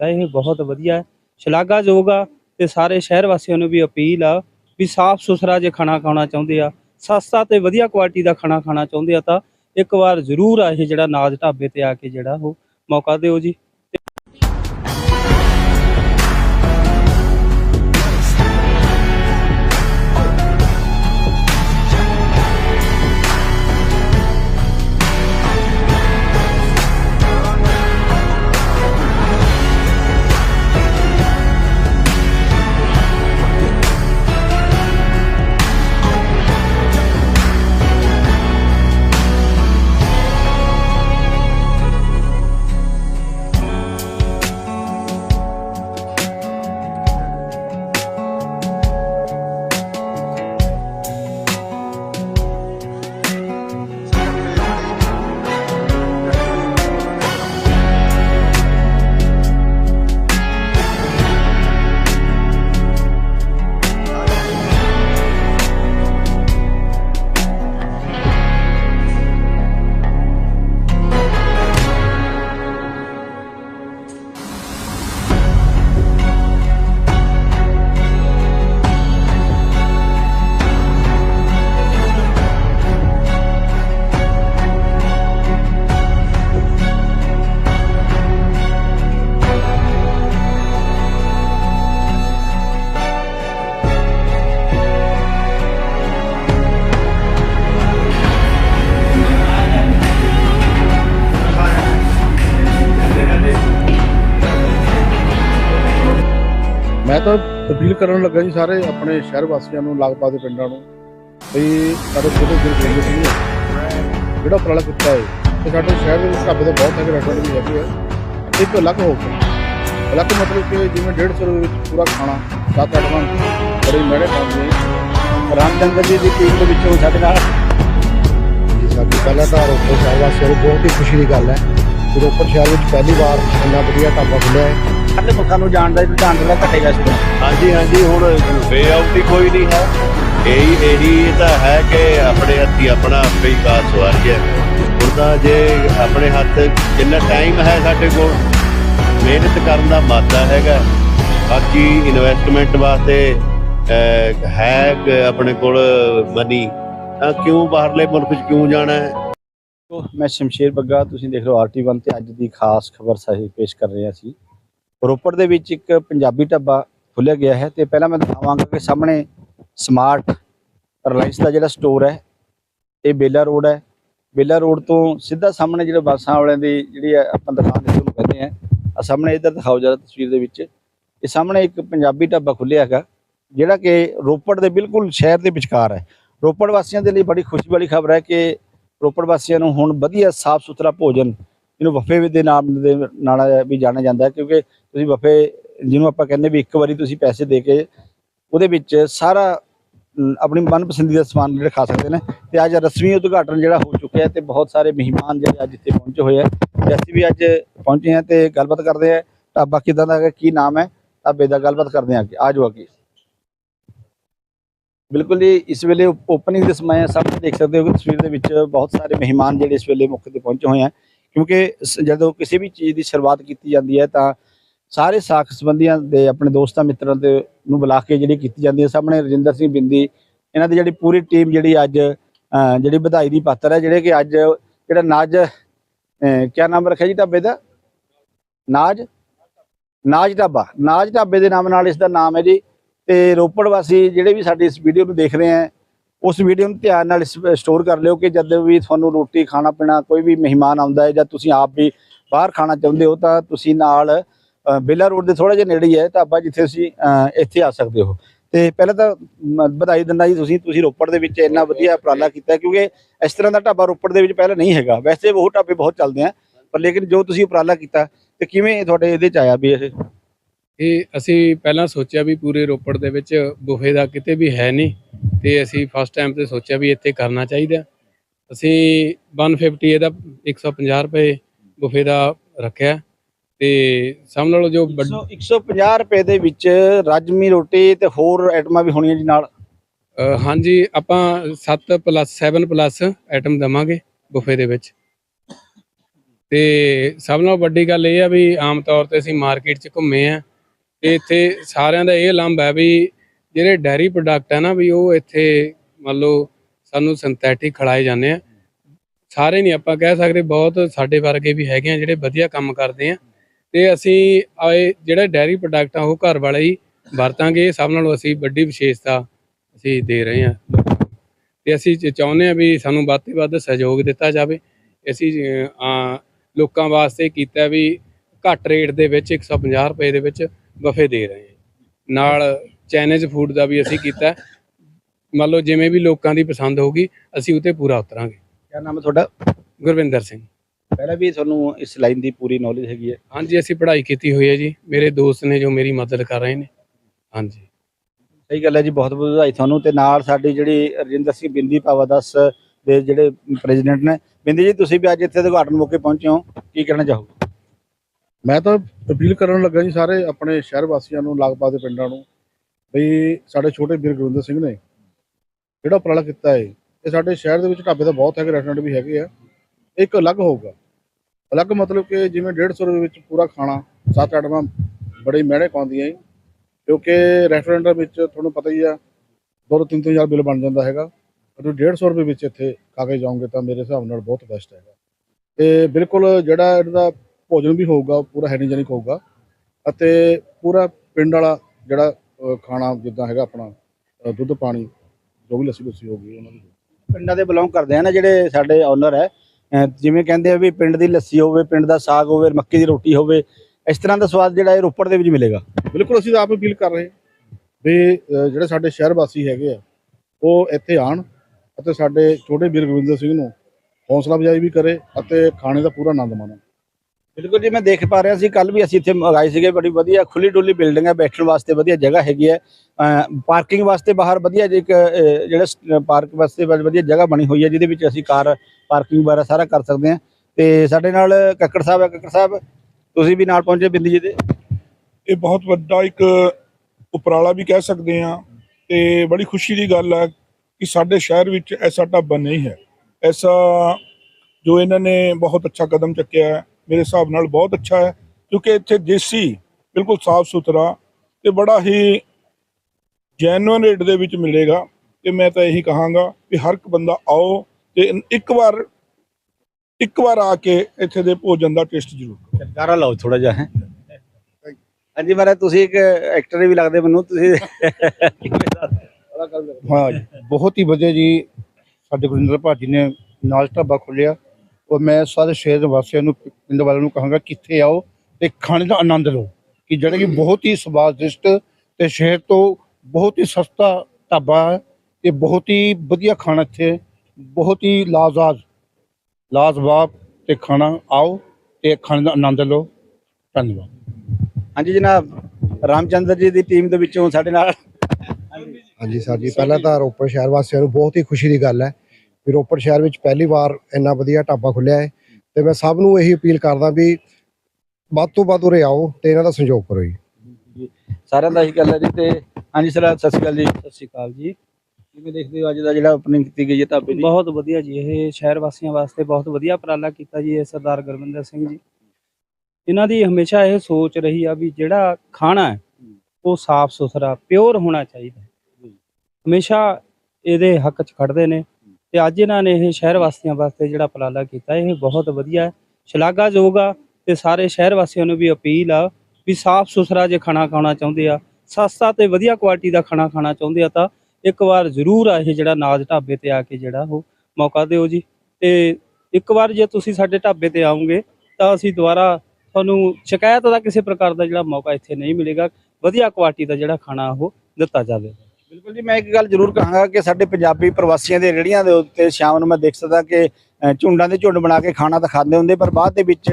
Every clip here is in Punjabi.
ਕੀਤਾ ਇਹ ਬਹੁਤ ਵਧੀਆ ਸ਼ਲਾਘਾਯੋਗ ਆ ਤੇ ਸਾਰੇ ਸ਼ਹਿਰ ਵਾਸੀਆਂ ਨੂੰ ਵੀ ਅਪੀਲ ਆ ਵੀ ਸਾਫ਼ ਸੁਥਰਾ ਜੇ ਖਾਣਾ ਖਾਣਾ ਚਾਹੁੰਦੇ ਆ, ਸਸਤਾ ਤੇ ਵਧੀਆ ਕੁਆਲਿਟੀ ਦਾ ਖਾਣਾ ਖਾਣਾ ਚਾਹੁੰਦੇ ਆ ਤਾਂ ਇੱਕ ਵਾਰ ਜ਼ਰੂਰ ਆ ਇਹ ਜਿਹੜਾ ਨਾਜ ਢਾਬੇ ਤੇ ਆ ਕੇ ਜਿਹੜਾ ਉਹ ਮੌਕਾ ਦਿਓ ਜੀ। ਅਪੀਲ ਕਰਨ ਲੱਗਾ ਜੀ ਸਾਰੇ ਆਪਣੇ ਸ਼ਹਿਰ ਵਾਸੀਆਂ ਨੂੰ ਲਾਗਪਾਤ ਦੇ ਪਿੰਡਾਂ ਨੂੰ, ਵੀ ਸਾਡੇ ਛੋਟੇ ਜਿਹੇ ਪਿੰਡ ਸੀ ਜਿਹੜਾ ਉਪਰਾਲਾ ਕੀਤਾ ਹੈ, ਤੇ ਸਾਡੇ ਸ਼ਹਿਰ ਦੇ ਵਿੱਚ ਢਾਬੇ ਤਾਂ ਬਹੁਤ ਹੈਗੇ ਰੈਸਟੋਰੈਂਟ ਵੀ ਹੈਗੇ ਆ, ਇੱਕ ਅਲੱਗ ਹੋ ਕੇ। ਅਲੱਗ ਮਤਲਬ ਕਿ ਜਿਵੇਂ 150 ਰੁਪਏ ਵਿੱਚ ਪੂਰਾ ਖਾਣਾ, ਸੱਤ ਅੱਠ ਵਾਂ ਬੜੇ ਮਹਿੜੇ ਕੰਮ ਰਾਮਚੰਦਰ ਜੀ ਦੀ ਟੀਮ ਦੇ ਵਿੱਚੋਂ ਸਾਡੇ ਨਾਲ। ਸਾਡੀ ਪਹਿਲਾ ਤਾਂ ਰੋਪੜ ਸ਼ਹਿਰ ਵਾਸੀਆਂ ਨੂੰ ਬਹੁਤ ਹੀ ਖੁਸ਼ੀ ਦੀ ਗੱਲ ਹੈ। ਰੋਪੜ ਸ਼ਹਿਰ ਵਿੱਚ ਪਹਿਲੀ ਵਾਰ ਇੰਨਾ ਵਧੀਆ ਢਾਬਾ ਖੁੱਲਿਆ ਹੈ ਸਾਡੇ ਮੁਲਕਾਂ ਨੂੰ ਜਾਣਦਾ ਜਿਹੜਾ ਘਟੇਗਾ ਸੀ ਹਾਂਜੀ ਹਾਂਜੀ ਹੁਣ ਵੇ ਆਊਟ ਹੀ ਕੋਈ ਨਹੀਂ ਹੈ। ਇਹੀ ਇਹੀ ਤਾਂ ਹੈ ਕਿ ਆਪਣੇ ਹੱਥੀ ਆਪਣਾ ਆਪੇ ਹੀ ਕਾਸ ਵਾਰ ਗਿਆ ਤਾਂ ਜੇ ਆਪਣੇ ਹੱਥ ਜਿੰਨਾ ਟਾਈਮ ਹੈ ਸਾਡੇ ਕੋਲ ਮਿਹਨਤ ਕਰਨ ਦਾ ਮਾਦਾ ਹੈਗਾ। ਬਾਕੀ ਇਨਵੈਸਟਮੈਂਟ ਵਾਸਤੇ ਹੈ ਆਪਣੇ ਕੋਲ ਮਨੀ ਤਾਂ ਕਿਉਂ ਬਾਹਰਲੇ ਮੁਲਕ 'ਚ ਕਿਉਂ ਜਾਣਾ ਹੈ? ਮੈਂ ਸ਼ਮਸ਼ੇਰ ਬੱਗਾ ਤੁਸੀਂ ਦੇਖ ਰਹੇ ਹੋ ਆਰਟੀ1 ਤੇ ਅੱਜ ਦੀ ਖਾਸ ਖਬਰ ਸਾਹੀ ਪੇਸ਼ ਕਰ ਰਹੇ ਹਾਂ ਅਸੀਂ। ਰੋਪੜ ਦੇ ਵਿੱਚ ਇੱਕ ਪੰਜਾਬੀ ਢਾਬਾ ਖੁੱਲਿਆ ਗਿਆ ਹੈ ਤੇ ਪਹਿਲਾਂ ਮੈਂ ਦਿਖਾਵਾਂਗਾ ਕਿ ਸਾਹਮਣੇ ਸਮਾਰਟ ਰਿਲਾਇੰਸ ਦਾ ਜਿਹੜਾ ਸਟੋਰ ਹੈ, ਇਹ ਬੇਲਾ ਰੋਡ ਹੈ। ਬੇਲਾ ਰੋਡ ਤੋਂ ਸਿੱਧਾ ਸਾਹਮਣੇ ਜਿਹੜੇ ਬੱਸਾਂ ਵਾਲਿਆਂ ਦੀ ਜਿਹੜੀ ਹੈ, ਆਪਾਂ ਦੁਕਾਨ ਦੇ ਨੂੰ ਕਹਿੰਦੇ ਆ ਆ ਸਾਹਮਣੇ ਇੱਧਰ ਦਿਖਾਓ ਜਰਾ ਤਸਵੀਰ ਦੇ ਵਿੱਚ। ਇਹ ਸਾਹਮਣੇ ਇੱਕ ਪੰਜਾਬੀ ਢਾਬਾ ਖੁੱਲਿਆ ਹੈਗਾ, ਜਿਹੜਾ ਕਿ ਰੋਪੜ ਦੇ ਬਿਲਕੁਲ ਸ਼ਹਿਰ ਦੇ ਵਿਚਕਾਰ ਹੈ। ਰੋਪੜ ਵਾਸੀਆਂ ਦੇ ਲਈ ਬੜੀ ਖੁਸ਼ੀ ਵਾਲੀ ਖਬਰ ਹੈ ਕਿ ਰੋਪੜ ਵਾਸੀਆਂ ਨੂੰ ਹੁਣ ਵਧੀਆ ਸਾਫ਼ ਸੁਥਰਾ ਭੋਜਨ ਇਹਨੂੰ ਵਫੇ ਦੇ ਨਾਮ ਦੇ ਨਾਲ ਵੀ ਜਾਣਿਆ ਜਾਂਦਾ ਹੈ ਕਿਉਂਕਿ ਤੁਸੀਂ ਵਫੇ ਜਿਹਨੂੰ ਆਪਾਂ ਕਹਿੰਦੇ ਵੀ ਇੱਕ ਵਾਰੀ ਤੁਸੀਂ ਪੈਸੇ ਦੇ ਕੇ ਉਹਦੇ ਵਿੱਚ ਸਾਰਾ ਅਮ, ਆਪਣੀ ਮਨਪਸੰਦੀ ਦਾ ਸਮਾਨ ਜਿਹੜਾ ਖਾ ਸਕਦੇ ਨੇ ਤੇ ਅੱਜ ਰਸਮੀ ਉਦਘਾਟਨ ਜਿਹੜਾ ਹੋ ਚੁੱਕਿਆ ਹੈ ਤੇ ਬਹੁਤ ਸਾਰੇ ਮਹਿਮਾਨ ਜਿਹੜੇ ਅੱਜ ਇੱਥੇ ਪਹੁੰਚੇ ਹੋਏ ਆ ਤੇ ਅਸੀਂ ਵੀ ਅੱਜ ਪਹੁੰਚੇ ਹਾਂ ਤੇ ਗੱਲਬਾਤ ਕਰਦੇ ਆ ਢਾਬਾ ਕਿਦਾਂ ਦਾ ਹੈ ਕੀ ਨਾਮ ਹੈ ਢਾਬੇ ਦਾ ਗੱਲਬਾਤ ਕਰਦੇ ਹਾਂ ਅੱਗੇ। ਆ ਜਾਓ ਅੱਗੇ। ਬਿਲਕੁਲ ਜੀ ਇਸ ਵੇਲੇ ਓਪਨਿੰਗ ਦੇ ਸਮੇਂ ਸਭ ਕੁਝ ਦੇਖ ਸਕਦੇ ਹੋ ਕਿ ਤਸਵੀਰ ਦੇ ਵਿੱਚ ਬਹੁਤ ਸਾਰੇ ਮਹਿਮਾਨ ਜਿਹੜੇ ਇਸ ਵੇਲੇ ਮੌਕੇ ਤੇ ਪਹੁੰਚੇ ਹੋਏ ਆ ਕਿਉਂਕਿ ਸ- ਜਦੋਂ ਕਿਸੇ ਵੀ ਚੀਜ਼ ਦੀ ਸ਼ੁਰੂਆਤ ਕੀਤੀ ਜਾਂਦੀ ਹੈ ਤਾਂ ਸਾਰੇ ਸਾਖ ਸੰਬੰਧੀਆਂ ਦੇ ਆਪਣੇ ਦੋਸਤਾਂ ਮਿੱਤਰਾਂ ਦੇ ਨੂੰ ਬੁਲਾ ਕੇ ਜਿਹੜੀ ਕੀਤੀ ਜਾਂਦੀ ਹੈ, ਸਾਹਮਣੇ ਰਜਿੰਦਰ ਸਿੰਘ ਬਿੰਦੀ, ਇਹਨਾਂ ਦੀ ਜਿਹੜੀ ਪੂਰੀ ਟੀਮ ਜਿਹੜੀ ਅੱਜ ਜਿਹੜੀ ਵਧਾਈ ਦੀ ਪਾਤਰ ਹੈ, ਜਿਹੜੇ ਕਿ ਅੱਜ ਜਿਹੜਾ ਨਾਜ ਕੀ ਨਾਮ ਰੱਖਿਆ ਜੀ ਢਾਬੇ ਦਾ? ਨਾਜ? ਨਾਜ ਢਾਬਾ। ਨਾਜ ਢਾਬੇ ਦੇ ਨਾਮ ਨਾਲ ਇਸ ਦਾ ਨਾਮ ਹੈ ਜੀ। ਤੇ ਰੋਪੜ ਵਾਸੀ ਜਿਹੜੇ ਵੀ ਸਾਡੀ ਇਸ ਵੀਡੀਓ ਨੂੰ ਦੇਖ ਰਹੇ ਆ ਉਸ ਵੀਡੀਓ ਨੂੰ ਧਿਆਨ ਨਾਲ ਸਟੋਰ ਕਰ ਲਿਓ ਕਿ ਜਦ ਵੀ ਤੁਹਾਨੂੰ ਰੋਟੀ, ਖਾਣਾ, ਪੀਣਾ ਕੋਈ ਵੀ ਮਹਿਮਾਨ ਆਉਂਦਾ ਹੈ ਜਾਂ ਤੁਸੀਂ ਆਪ ਵੀ ਬਾਹਰ ਖਾਣਾ ਚਾਹੁੰਦੇ ਹੋ ਤਾਂ ਤੁਸੀਂ ਨਾਲ ਬੇਲਾ ਰੋਡ ਦੇ ਥੋੜਾ ਜਿਹਾ ਨੇੜੇ ਹੀ ਹੈ ਢਾਬਾ ਜਿੱਥੇ ਤੁਸੀਂ ਇੱਥੇ ਆ ਸਕਦੇ ਹੋ। ਤੇ ਪਹਿਲਾਂ ਤਾਂ ਵਧਾਈ ਦਿੰਦਾ ਜੀ ਤੁਸੀਂ ਤੁਸੀਂ ਰੋਪੜ ਦੇ ਵਿੱਚ ਇੰਨਾ ਵਧੀਆ ਉਪਰਾਲਾ ਕੀਤਾ ਕਿਉਂਕਿ ਇਸ ਤਰ੍ਹਾਂ ਦਾ ਢਾਬਾ ਰੋਪੜ ਦੇ ਵਿੱਚ ਪਹਿਲਾਂ ਨਹੀਂ ਹੈਗਾ। ਵੈਸੇ ਉਹ ਢਾਬੇ ਬਹੁਤ ਚੱਲਦੇ ਆ, ਪਰ ਲੇਕਿਨ ਜੋ ਤੁਸੀਂ ਉਪਰਾਲਾ ਕੀਤਾ, ਤੇ ਕਿਵੇਂ ਤੁਹਾਡੇ ਇਹਦੇ ਚ ਆਇਆ ਵੀ ਇਹ? ਇਹ ਅਸੀਂ ਪਹਿਲਾਂ ਸੋਚਿਆ ਵੀ ਪੂਰੇ ਰੋਪੜ ਦੇ ਵਿੱਚ ਬੁਫੇ ਦਾ ਕਿਤੇ ਵੀ ਹੈ ਨਹੀਂ ਤੇ ਅਸੀਂ ਫਸਟ ਟਾਈਮ ਤੇ ਸੋਚਿਆ ਵੀ ਇੱਥੇ ਕਰਨਾ ਚਾਹੀਦਾ। ਅਸੀਂ 150 ਇਹਦਾ 150 ਰੁਪਏ ਬੁਫੇ ਦਾ ਰੱਖਿਆ ਤੇ ਸਭ ਨਾਲੋਂ ਜੋ ਵੱਡ- 100 150 ਰੁਪਏ ਦੇ ਵਿੱਚ ਰਾਜਮੀ ਰੋਟੀ ਤੇ ਹੋਰ ਆਈਟਮਾਂ ਵੀ ਹੋਣੀਆਂ ਜੀ ਨਾਲ? ਹਾਂਜੀ ਆਪਾਂ 7 ਪਲੱਸ 7 ਪਲੱਸ ਆਈਟਮ ਦਵਾਂਗੇ ਬੁਫੇ ਦੇ ਵਿੱਚ। ਤੇ ਸਭ ਨਾਲੋਂ ਵੱਡੀ ਗੱਲ ਇਹ ਆ ਵੀ ਆਮ ਤੌਰ ਤੇ ਅਸੀਂ ਮਾਰਕੀਟ 'ਚ ਘੁੰਮੇ ਆ ਤੇ ਇੱਥੇ ਸਾਰਿਆਂ ਦਾ ਇਹ ਲੰਬ ਹੈ ਵੀ ਜਿਹੜੇ ਡੈਰੀ ਪ੍ਰੋਡਕਟ ਹੈ ਨਾ ਵੀ ਉਹ ਇੱਥੇ ਮੰਨ ਲਓ ਸਾਨੂੰ ਸਿੰਥੈਟਿਕ ਖਿਲਾਏ ਜਾਂਦੇ ਆ। ਸਾਰੇ ਨਹੀਂ ਆਪਾਂ ਕਹਿ ਸਕਦੇ, ਬਹੁਤ ਸਾਡੇ ਵਰਗੇ ਵੀ ਹੈਗੇ ਆ ਜਿਹੜੇ ਵਧੀਆ ਕੰਮ ਕਰਦੇ ਆ। ਤੇ ਅਸੀਂ ਆਏ ਜਿਹੜੇ ਡੈਰੀ ਪ੍ਰੋਡਕਟ ਆ ਉਹ ਘਰ ਵਾਲੇ ਹੀ ਵਰਤਾਂਗੇ ਸਭ ਨਾਲੋਂ ਅਸੀਂ ਵੱਡੀ ਵਿਸ਼ੇਸ਼ਤਾ ਅਸੀਂ ਦੇ ਰਹੇ ਹਾਂ ਲੋਕਾਂ ਤੇ ਅਸੀਂ ਚਾਹੁੰਦੇ ਆ ਵੀ ਸਾਨੂੰ ਵੱਧ ਤੋਂ ਵੱਧ ਸਹਿਯੋਗ ਦਿੱਤਾ ਜਾਵੇ। ਅਸੀਂ ਲੋਕਾਂ ਵਾਸਤੇ ਕੀਤਾ ਵੀ ਘੱਟ ਰੇਟ ਦੇ ਵਿੱਚ 150 ਰੁਪਏ ਦੇ ਵਿੱਚ ਬਫੇ ਦੇ ਰਹੇ ਹਾਂ। ਨਾਲ ਚਾਈਨੀਜ਼ ਫੂਡ ਦਾ ਵੀ ਅਸੀਂ ਕੀਤਾ ਮੰਨ ਲਓ ਜਿਵੇਂ ਵੀ ਲੋਕਾਂ ਦੀ ਪਸੰਦ ਹੋਊਗੀ ਅਸੀਂ ਉਤੇ ਪੂਰਾ ਉਤਰਾਂਗੇ। ਕਿਆ ਨਾਮ ਹੈ ਤੁਹਾਡਾ? ਗੁਰਵਿੰਦਰ ਸਿੰਘ। ਪਹਿਲਾਂ ਵੀ ਤੁਹਾਨੂੰ ਇਸ ਲਾਈਨ ਦੀ ਪੂਰੀ ਨੌਲੇਜ ਹੈਗੀ ਹੈ? ਹਾਂਜੀ ਅਸੀਂ ਪੜ੍ਹਾਈ ਕੀਤੀ ਹੋਈ ਹੈ ਜੀ। ਮੇਰੇ ਦੋਸਤ ਨੇ ਜੋ ਮੇਰੀ ਮਦਦ ਕਰ ਰਹੇ ਨੇ। ਹਾਂਜੀ। ਸਹੀ ਗੱਲ ਹੈ ਜੀ ਬਹੁਤ ਬਹੁਤ ਵਧਾਈ ਤੁਹਾਨੂੰ ਤੇ ਨਾਲ ਸਾਡੀ ਜਿਹੜੀ ਰਜਿੰਦਰ ਸਿੰਘ ਬਿੰਦੀ ਪਾਵਾਦਸ ਦੇ ਜਿਹੜੇ ਪ੍ਰੈਜ਼ੀਡੈਂਟ ਨੇ। ਬਿੰਦੀ ਜੀ ਤੁਸੀਂ ਵੀ ਅੱਜ ਇੱਥੇ ਉਦਘਾਟਨ ਮੌਕੇ ਪਹੁੰਚੇ ਹੋ। ਕੀ ਕਹਿਣਾ ਚਾਹੋਗੇ? ਮੈਂ ਤਾਂ ਅਪੀਲ ਕਰਨ ਲੱਗਾ ਜੀ ਸਾਰੇ ਆਪਣੇ ਸ਼ਹਿਰ ਵਾਸੀਆਂ ਨੂੰ ਲਗਪਾਸ ਦੇ ਪਿੰਡਾਂ ਨੂੰ ਵੀ ਸਾਡੇ ਛੋਟੇ ਵੀਰ ਗੁਰਵਿੰਦਰ ਸਿੰਘ ਨੇ ਜਿਹੜਾ ਉਪਰਾਲਾ ਕੀਤਾ ਹੈ ਇਹ ਸਾਡੇ ਸ਼ਹਿਰ ਦੇ ਵਿੱਚ ਢਾਬੇ ਤਾਂ ਬਹੁਤ ਹੈਗੇ ਰੈਸਟੋਰੈਂਟ ਵੀ ਹੈਗੇ ਆ ਇੱਕ ਅਲੱਗ ਹੋਊਗਾ। ਅਲੱਗ ਮਤਲਬ ਕਿ ਜਿਵੇਂ 150 ਰੁਪਏ ਵਿੱਚ ਪੂਰਾ ਖਾਣਾ, ਸੱਤ ਆਈਟਮਾਂ ਬੜੇ ਮਹਿਣੇ ਪਾਉਂਦੀਆਂ ਜੀ ਕਿਉਂਕਿ ਰੈਸਟੋਰੈਂਟਾਂ ਵਿੱਚ ਤੁਹਾਨੂੰ ਪਤਾ ਹੀ ਆ, ਦੋ ਤੋਂ ਤਿੰਨ ਤਿੰਨ ਹਜ਼ਾਰ ਬਿੱਲ ਬਣ ਜਾਂਦਾ ਹੈਗਾ, ਪਰ ਤੁਸੀਂ 150 ਰੁਪਏ ਵਿੱਚ ਇੱਥੇ ਖਾ ਕੇ ਜਾਓਗੇ ਤਾਂ ਮੇਰੇ ਹਿਸਾਬ ਨਾਲ ਬਹੁਤ ਬੈਸਟ ਹੈਗਾ। ਤੇ ਬਿਲਕੁਲ ਜਿਹੜਾ ਇਹਦਾ ਭੋਜਨ ਵੀ ਹੋਊਗਾ ਪੂਰਾ ਹਾਈਜੀਨਿਕ ਹੋਊਗਾ ਅਤੇ ਪੂਰਾ ਪਿੰਡ ਵਾਲਾ ਜਿਹੜਾ ਖਾਣਾ ਜਿੱਦਾਂ ਹੈਗਾ ਆਪਣਾ ਦੁੱਧ ਪਾਣੀ ਜੋ ਵੀ ਲੱਸੀ ਲੁੱਸੀ ਹੋਊਗੀ ਉਹਨਾਂ ਦੀ ਪਿੰਡਾਂ ਦੇ ਬਿਲੋਂਗ ਕਰਦੇ ਆ ਨਾ ਜਿਹੜੇ ਸਾਡੇ ਓਨਰ ਹੈ ਜਿਵੇਂ ਕਹਿੰਦੇ ਆ ਵੀ ਪਿੰਡ ਦੀ ਲੱਸੀ ਹੋਵੇ ਪਿੰਡ ਦਾ ਸਾਗ ਹੋਵੇ ਮੱਕੀ ਦੀ ਰੋਟੀ ਹੋਵੇ ਇਸ ਤਰ੍ਹਾਂ ਦਾ ਸਵਾਦ ਜਿਹੜਾ ਇਹ ਰੋਪੜ ਦੇ ਵਿੱਚ ਮਿਲੇਗਾ। ਬਿਲਕੁਲ ਅਸੀਂ ਤਾਂ ਆਪ ਅਪੀਲ ਕਰ ਰਹੇ ਵੀ ਜਿਹੜੇ ਸਾਡੇ ਸ਼ਹਿਰ ਵਾਸੀ ਹੈਗੇ ਆ ਉਹ ਇੱਥੇ ਆਣ ਅਤੇ ਸਾਡੇ ਛੋਟੇ ਵੀਰ ਗੋਬਿੰਦਰ ਸਿੰਘ ਨੂੰ ਹੌਸਲਾ ਅਫਜ਼ਾਈ ਵੀ ਕਰੇ ਅਤੇ ਖਾਣੇ ਦਾ ਪੂਰਾ ਆਨੰਦ ਮਾਣੋ ਬਿਲਕੁਲ ਜੀ, ਮੈਂ ਦੇਖ ਪਾ ਰਿਹਾ ਸੀ ਕੱਲ ਵੀ ਅਸੀਂ ਇੱਥੇ ਮੰਗਾਏ ਸੀਗੇ, ਬੜੀ ਵਧੀਆ ਖੁੱਲੀ ਡੁੱਲੀ ਬਿਲਡਿੰਗ ਹੈ ਬੈਠਣ ਵਾਸਤੇ ਵਧੀਆ ਜਗ੍ਹਾ ਹੈਗੀ ਹੈ। ਪਾਰਕਿੰਗ ਵਾਸਤੇ ਬਾਹਰ ਵਧੀਆ ਜਿਹੀ ਇੱਕ ਜਿਹੜਾ ਪਾਰਕ ਵਾਸਤੇ ਵਧੀਆ ਜਗ੍ਹਾ ਬਣੀ ਹੋਈ ਹੈ, ਜਿਹਦੇ ਵਿੱਚ ਅਸੀਂ ਕਾਰ, ਪਾਰਕਿੰਗ ਵਗੈਰਾ ਸਾਰਾ ਕਰ ਸਕਦੇ ਹਾਂ। ਤੇ ਸਾਡੇ ਨਾਲ ਕੱਕੜ ਸਾਹਿਬ ਹੈ, ਕੱਕੜ ਸਾਹਿਬ, ਤੁਸੀਂ ਵੀ ਨਾਲ ਪਹੁੰਚੇ ਬਿੰਦੀ ਜੀ ਦੇ? ਇਹ ਬਹੁਤ ਵੱਡਾ ਇੱਕ ਉਪਰਾਲਾ ਵੀ ਕਹਿ ਸਕਦੇ ਹਾਂ, ਤੇ ਬੜੀ ਖੁਸ਼ੀ ਦੀ ਗੱਲ ਹੈ ਕਿ ਸਾਡੇ ਸ਼ਹਿਰ ਵਿੱਚ ਐਸਾ ਢਾਬਾ ਨਹੀਂ ਹੈ। ਐਸਾ ਜੋ ਇਹਨਾਂ ਨੇ ਬਹੁਤ ਅੱਛਾ ਕਦਮ ਚੱਕਿਆ ਹੈ ਮੇਰੇ ਹਿਸਾਬ ਨਾਲ ਬਹੁਤ ਅੱਛਾ ਹੈ ਕਿਉਂਕਿ ਇੱਥੇ ਦੇਸੀ ਬਿਲਕੁਲ ਸਾਫ਼ ਸੁਥਰਾ ਤੇ ਬੜਾ ਹੀ ਜੈਨੂਇਨ ਰੇਟ ਦੇ ਵਿੱਚ ਮਿਲੇਗਾ ਤੇ ਮੈਂ ਤਾਂ ਇਹੀ ਕਹਾਂਗਾ ਕਿ ਹਰ ਇੱਕ ਬੰਦਾ ਆਓ ਤੇ ਇੱਕ ਵਾਰ ਇੱਕ ਵਾਰ ਆ ਕੇ ਇੱਥੇ ਦੇ ਭੋਜਨ ਦਾ ਟੇਸਟ ਜ਼ਰੂਰ ਕਰੋ। ਗਾਰਾ ਲਾਓ ਥੋੜਾ ਜਿਹਾ ਹੈ। ਹਾਂਜੀ ਮਹਾਰਾਜ ਤੁਸੀਂ ਇੱਕ ਐਕਟਰ ਵੀ ਲੱਗਦੇ ਮੈਨੂੰ ਤੁਸੀਂ ਹਾਂ ਬਹੁਤ ਹੀ ਵਧੀਆ ਜੀ ਸਾਡੇ ਗੁਰਿੰਦਰ ਭਾਜੀ ਨੇ ਨਾਜ ਢਾਬਾ ਖੋਲਿਆ ਔਰ ਮੈਂ ਸਾਰੇ ਸ਼ਹਿਰ ਵਾਸੀਆਂ ਨੂੰ ਪਿੰਡ ਵਾਲਿਆਂ ਨੂੰ ਕਹਾਂਗਾ ਕਿ ਇੱਥੇ ਆਓ ਤੇ ਖਾਣੇ ਦਾ ਆਨੰਦ ਲਓ। ਕਿ ਜਿਹੜਾ ਕਿ ਬਹੁਤ ਹੀ ਸਵਾਦਿਸ਼ਟ ਤੇ ਸ਼ਹਿਰ ਤੋਂ ਬਹੁਤ ਹੀ ਸਸਤਾ ਢਾਬਾ ਹੈ। ਤੇ ਬਹੁਤ ਹੀ ਵਧੀਆ ਖਾਣਾ ਇੱਥੇ ਬਹੁਤ ਹੀ ਲਾਜ਼ਵਾਬ ਲਾਜਵਾਬ ਤੇ ਖਾਣਾ ਆਓ ਤੇ ਖਾਣੇ ਦਾ ਆਨੰਦ ਲਓ। ਧੰਨਵਾਦ। ਹਾਂਜੀ ਜਨਾਬ ਰਾਮਚੰਦਰ ਜੀ ਦੀ ਟੀਮ ਦੇ ਵਿੱਚੋਂ ਸਾਡੇ ਨਾਲ। ਹਾਂਜੀ ਸਰ ਜੀ ਪਹਿਲਾਂ ਤਾਂ ਰੋਪੜ ਸ਼ਹਿਰ ਵਾਸੀਆਂ ਨੂੰ ਬਹੁਤ ਹੀ ਖੁਸ਼ੀ ਦੀ ਗੱਲ ਹੈ। ਵੀ ਰੋਪੜ ਸ਼ਹਿਰ ਵਿੱਚ ਪਹਿਲੀ ਵਾਰ ਇੰਨਾ ਵਧੀਆ ਢਾਬਾ ਖੁੱਲਿਆ ਹੈ ਤੇ ਮੈਂ ਸਭ ਨੂੰ ਇਹੀ ਅਪੀਲ ਕਰਦਾ ਵੀ ਵੱਧ ਤੋਂ ਵੱਧ ਉਰੇ ਆਓ ਤੇ ਇਹਨਾਂ ਦਾ ਸਹਿਯੋਗ ਕਰੋ ਜੀ। ਸਾਰਿਆਂ ਦਾ ਇਹੀ ਗੱਲ ਹੈ ਜੀ ਤੇ ਹਾਂਜੀ ਸਰ ਸਤਿ ਸ਼੍ਰੀ ਅਕਾਲ ਜੀ। ਸਤਿ ਸ਼੍ਰੀ ਅਕਾਲ ਜੀ। ਕਿਵੇਂ ਦੇਖਦੇ ਹੋ ਅੱਜ ਦਾ ਜਿਹੜਾ ਓਪਨਿੰਗ ਕੀਤੀ ਗਈ ਹੈ ਢਾਬੇ ਦੀ? ਬਹੁਤ ਵਧੀਆ ਜੀ ਇਹ ਸ਼ਹਿਰ ਵਾਸੀਆਂ ਵਾਸਤੇ ਬਹੁਤ ਵਧੀਆ ਉਪਰਾਲਾ ਕੀਤਾ ਜੀ ਇਹ ਸਰਦਾਰ ਗੁਰਵਿੰਦਰ ਸਿੰਘ ਜੀ। ਇਹਨਾਂ ਦੀ ਹਮੇਸ਼ਾ ਇਹ ਸੋਚ ਰਹੀ ਆ ਵੀ ਜਿਹੜਾ ਖਾਣਾ ਹੈ ਉਹ ਸਾਫ਼ ਸੁਥਰਾ ਪਿਓਰ ਹੋਣਾ ਚਾਹੀਦਾ ਹੈ। ਹਮੇਸ਼ਾ ਇਹਦੇ ਹੱਕ 'ਚ ਖੜਦੇ ਨੇ ਤੇ ਅੱਜ ਇਹਨਾਂ ਨੇ ਇਹ ਸ਼ਹਿਰ ਵਾਸੀਆਂ ਵਾਸਤੇ ਜਿਹੜਾ ਉਪਰਾਲਾ ਕੀਤਾ, ਇਹ ਬਹੁਤ ਵਧੀਆ ਹੈ, ਸ਼ਲਾਘਾਯੋਗ ਆ ਤੇ ਸਾਰੇ ਸ਼ਹਿਰ ਵਾਸੀਆਂ ਨੂੰ ਵੀ ਅਪੀਲ ਆ ਵੀ ਸਾਫ਼ ਸੁਥਰਾ ਜੇ ਖਾਣਾ ਖਾਣਾ ਚਾਹੁੰਦੇ ਆ, ਸਸਤਾ ਤੇ ਵਧੀਆ ਕੁਆਲਿਟੀ ਦਾ ਖਾਣਾ ਖਾਣਾ ਚਾਹੁੰਦੇ ਆ ਤਾਂ ਇੱਕ ਵਾਰ ਜ਼ਰੂਰ ਆ ਇਹ ਜਿਹੜਾ ਨਾਜ ਢਾਬੇ ਤੇ ਆ ਕੇ ਜਿਹੜਾ ਉਹ ਮੌਕਾ ਦਿਓ ਜੀ। ਤੇ ਇੱਕ ਵਾਰ ਜੇ ਤੁਸੀਂ ਸਾਡੇ ਢਾਬੇ ਤੇ ਆਉਂਗੇ ਤਾਂ ਅਸੀਂ ਦੁਬਾਰਾ ਤੁਹਾਨੂੰ ਸ਼ਿਕਾਇਤ ਦਾ ਕਿਸੇ ਪ੍ਰਕਾਰ ਦਾ ਜਿਹੜਾ ਮੌਕਾ ਇੱਥੇ ਨਹੀਂ ਮਿਲੇਗਾ, ਵਧੀਆ ਕੁਆਲਿਟੀ ਦਾ ਜਿਹੜਾ ਖਾਣਾ ਉਹ ਦਿੱਤਾ ਜਾਵੇਗਾ। ਬਿਲਕੁਲ ਜੀ, ਮੈਂ ਇੱਕ ਗੱਲ ਜ਼ਰੂਰ ਕਹਾਂਗਾ ਕਿ ਸਾਡੇ ਪੰਜਾਬੀ ਪ੍ਰਵਾਸੀਆਂ ਦੇ ਰੇੜੀਆਂ ਦੇ ਉੱਤੇ ਸ਼ਾਮ ਨੂੰ ਮੈਂ ਦੇਖ ਸਕਦਾ ਕਿ ਝੁੰਡਾਂ ਦੇ ਝੁੰਡ ਬਣਾ ਕੇ ਖਾਣਾ ਤਾਂ ਖਾਂਦੇ ਹੁੰਦੇ, ਪਰ ਬਾਅਦ ਦੇ ਵਿੱਚ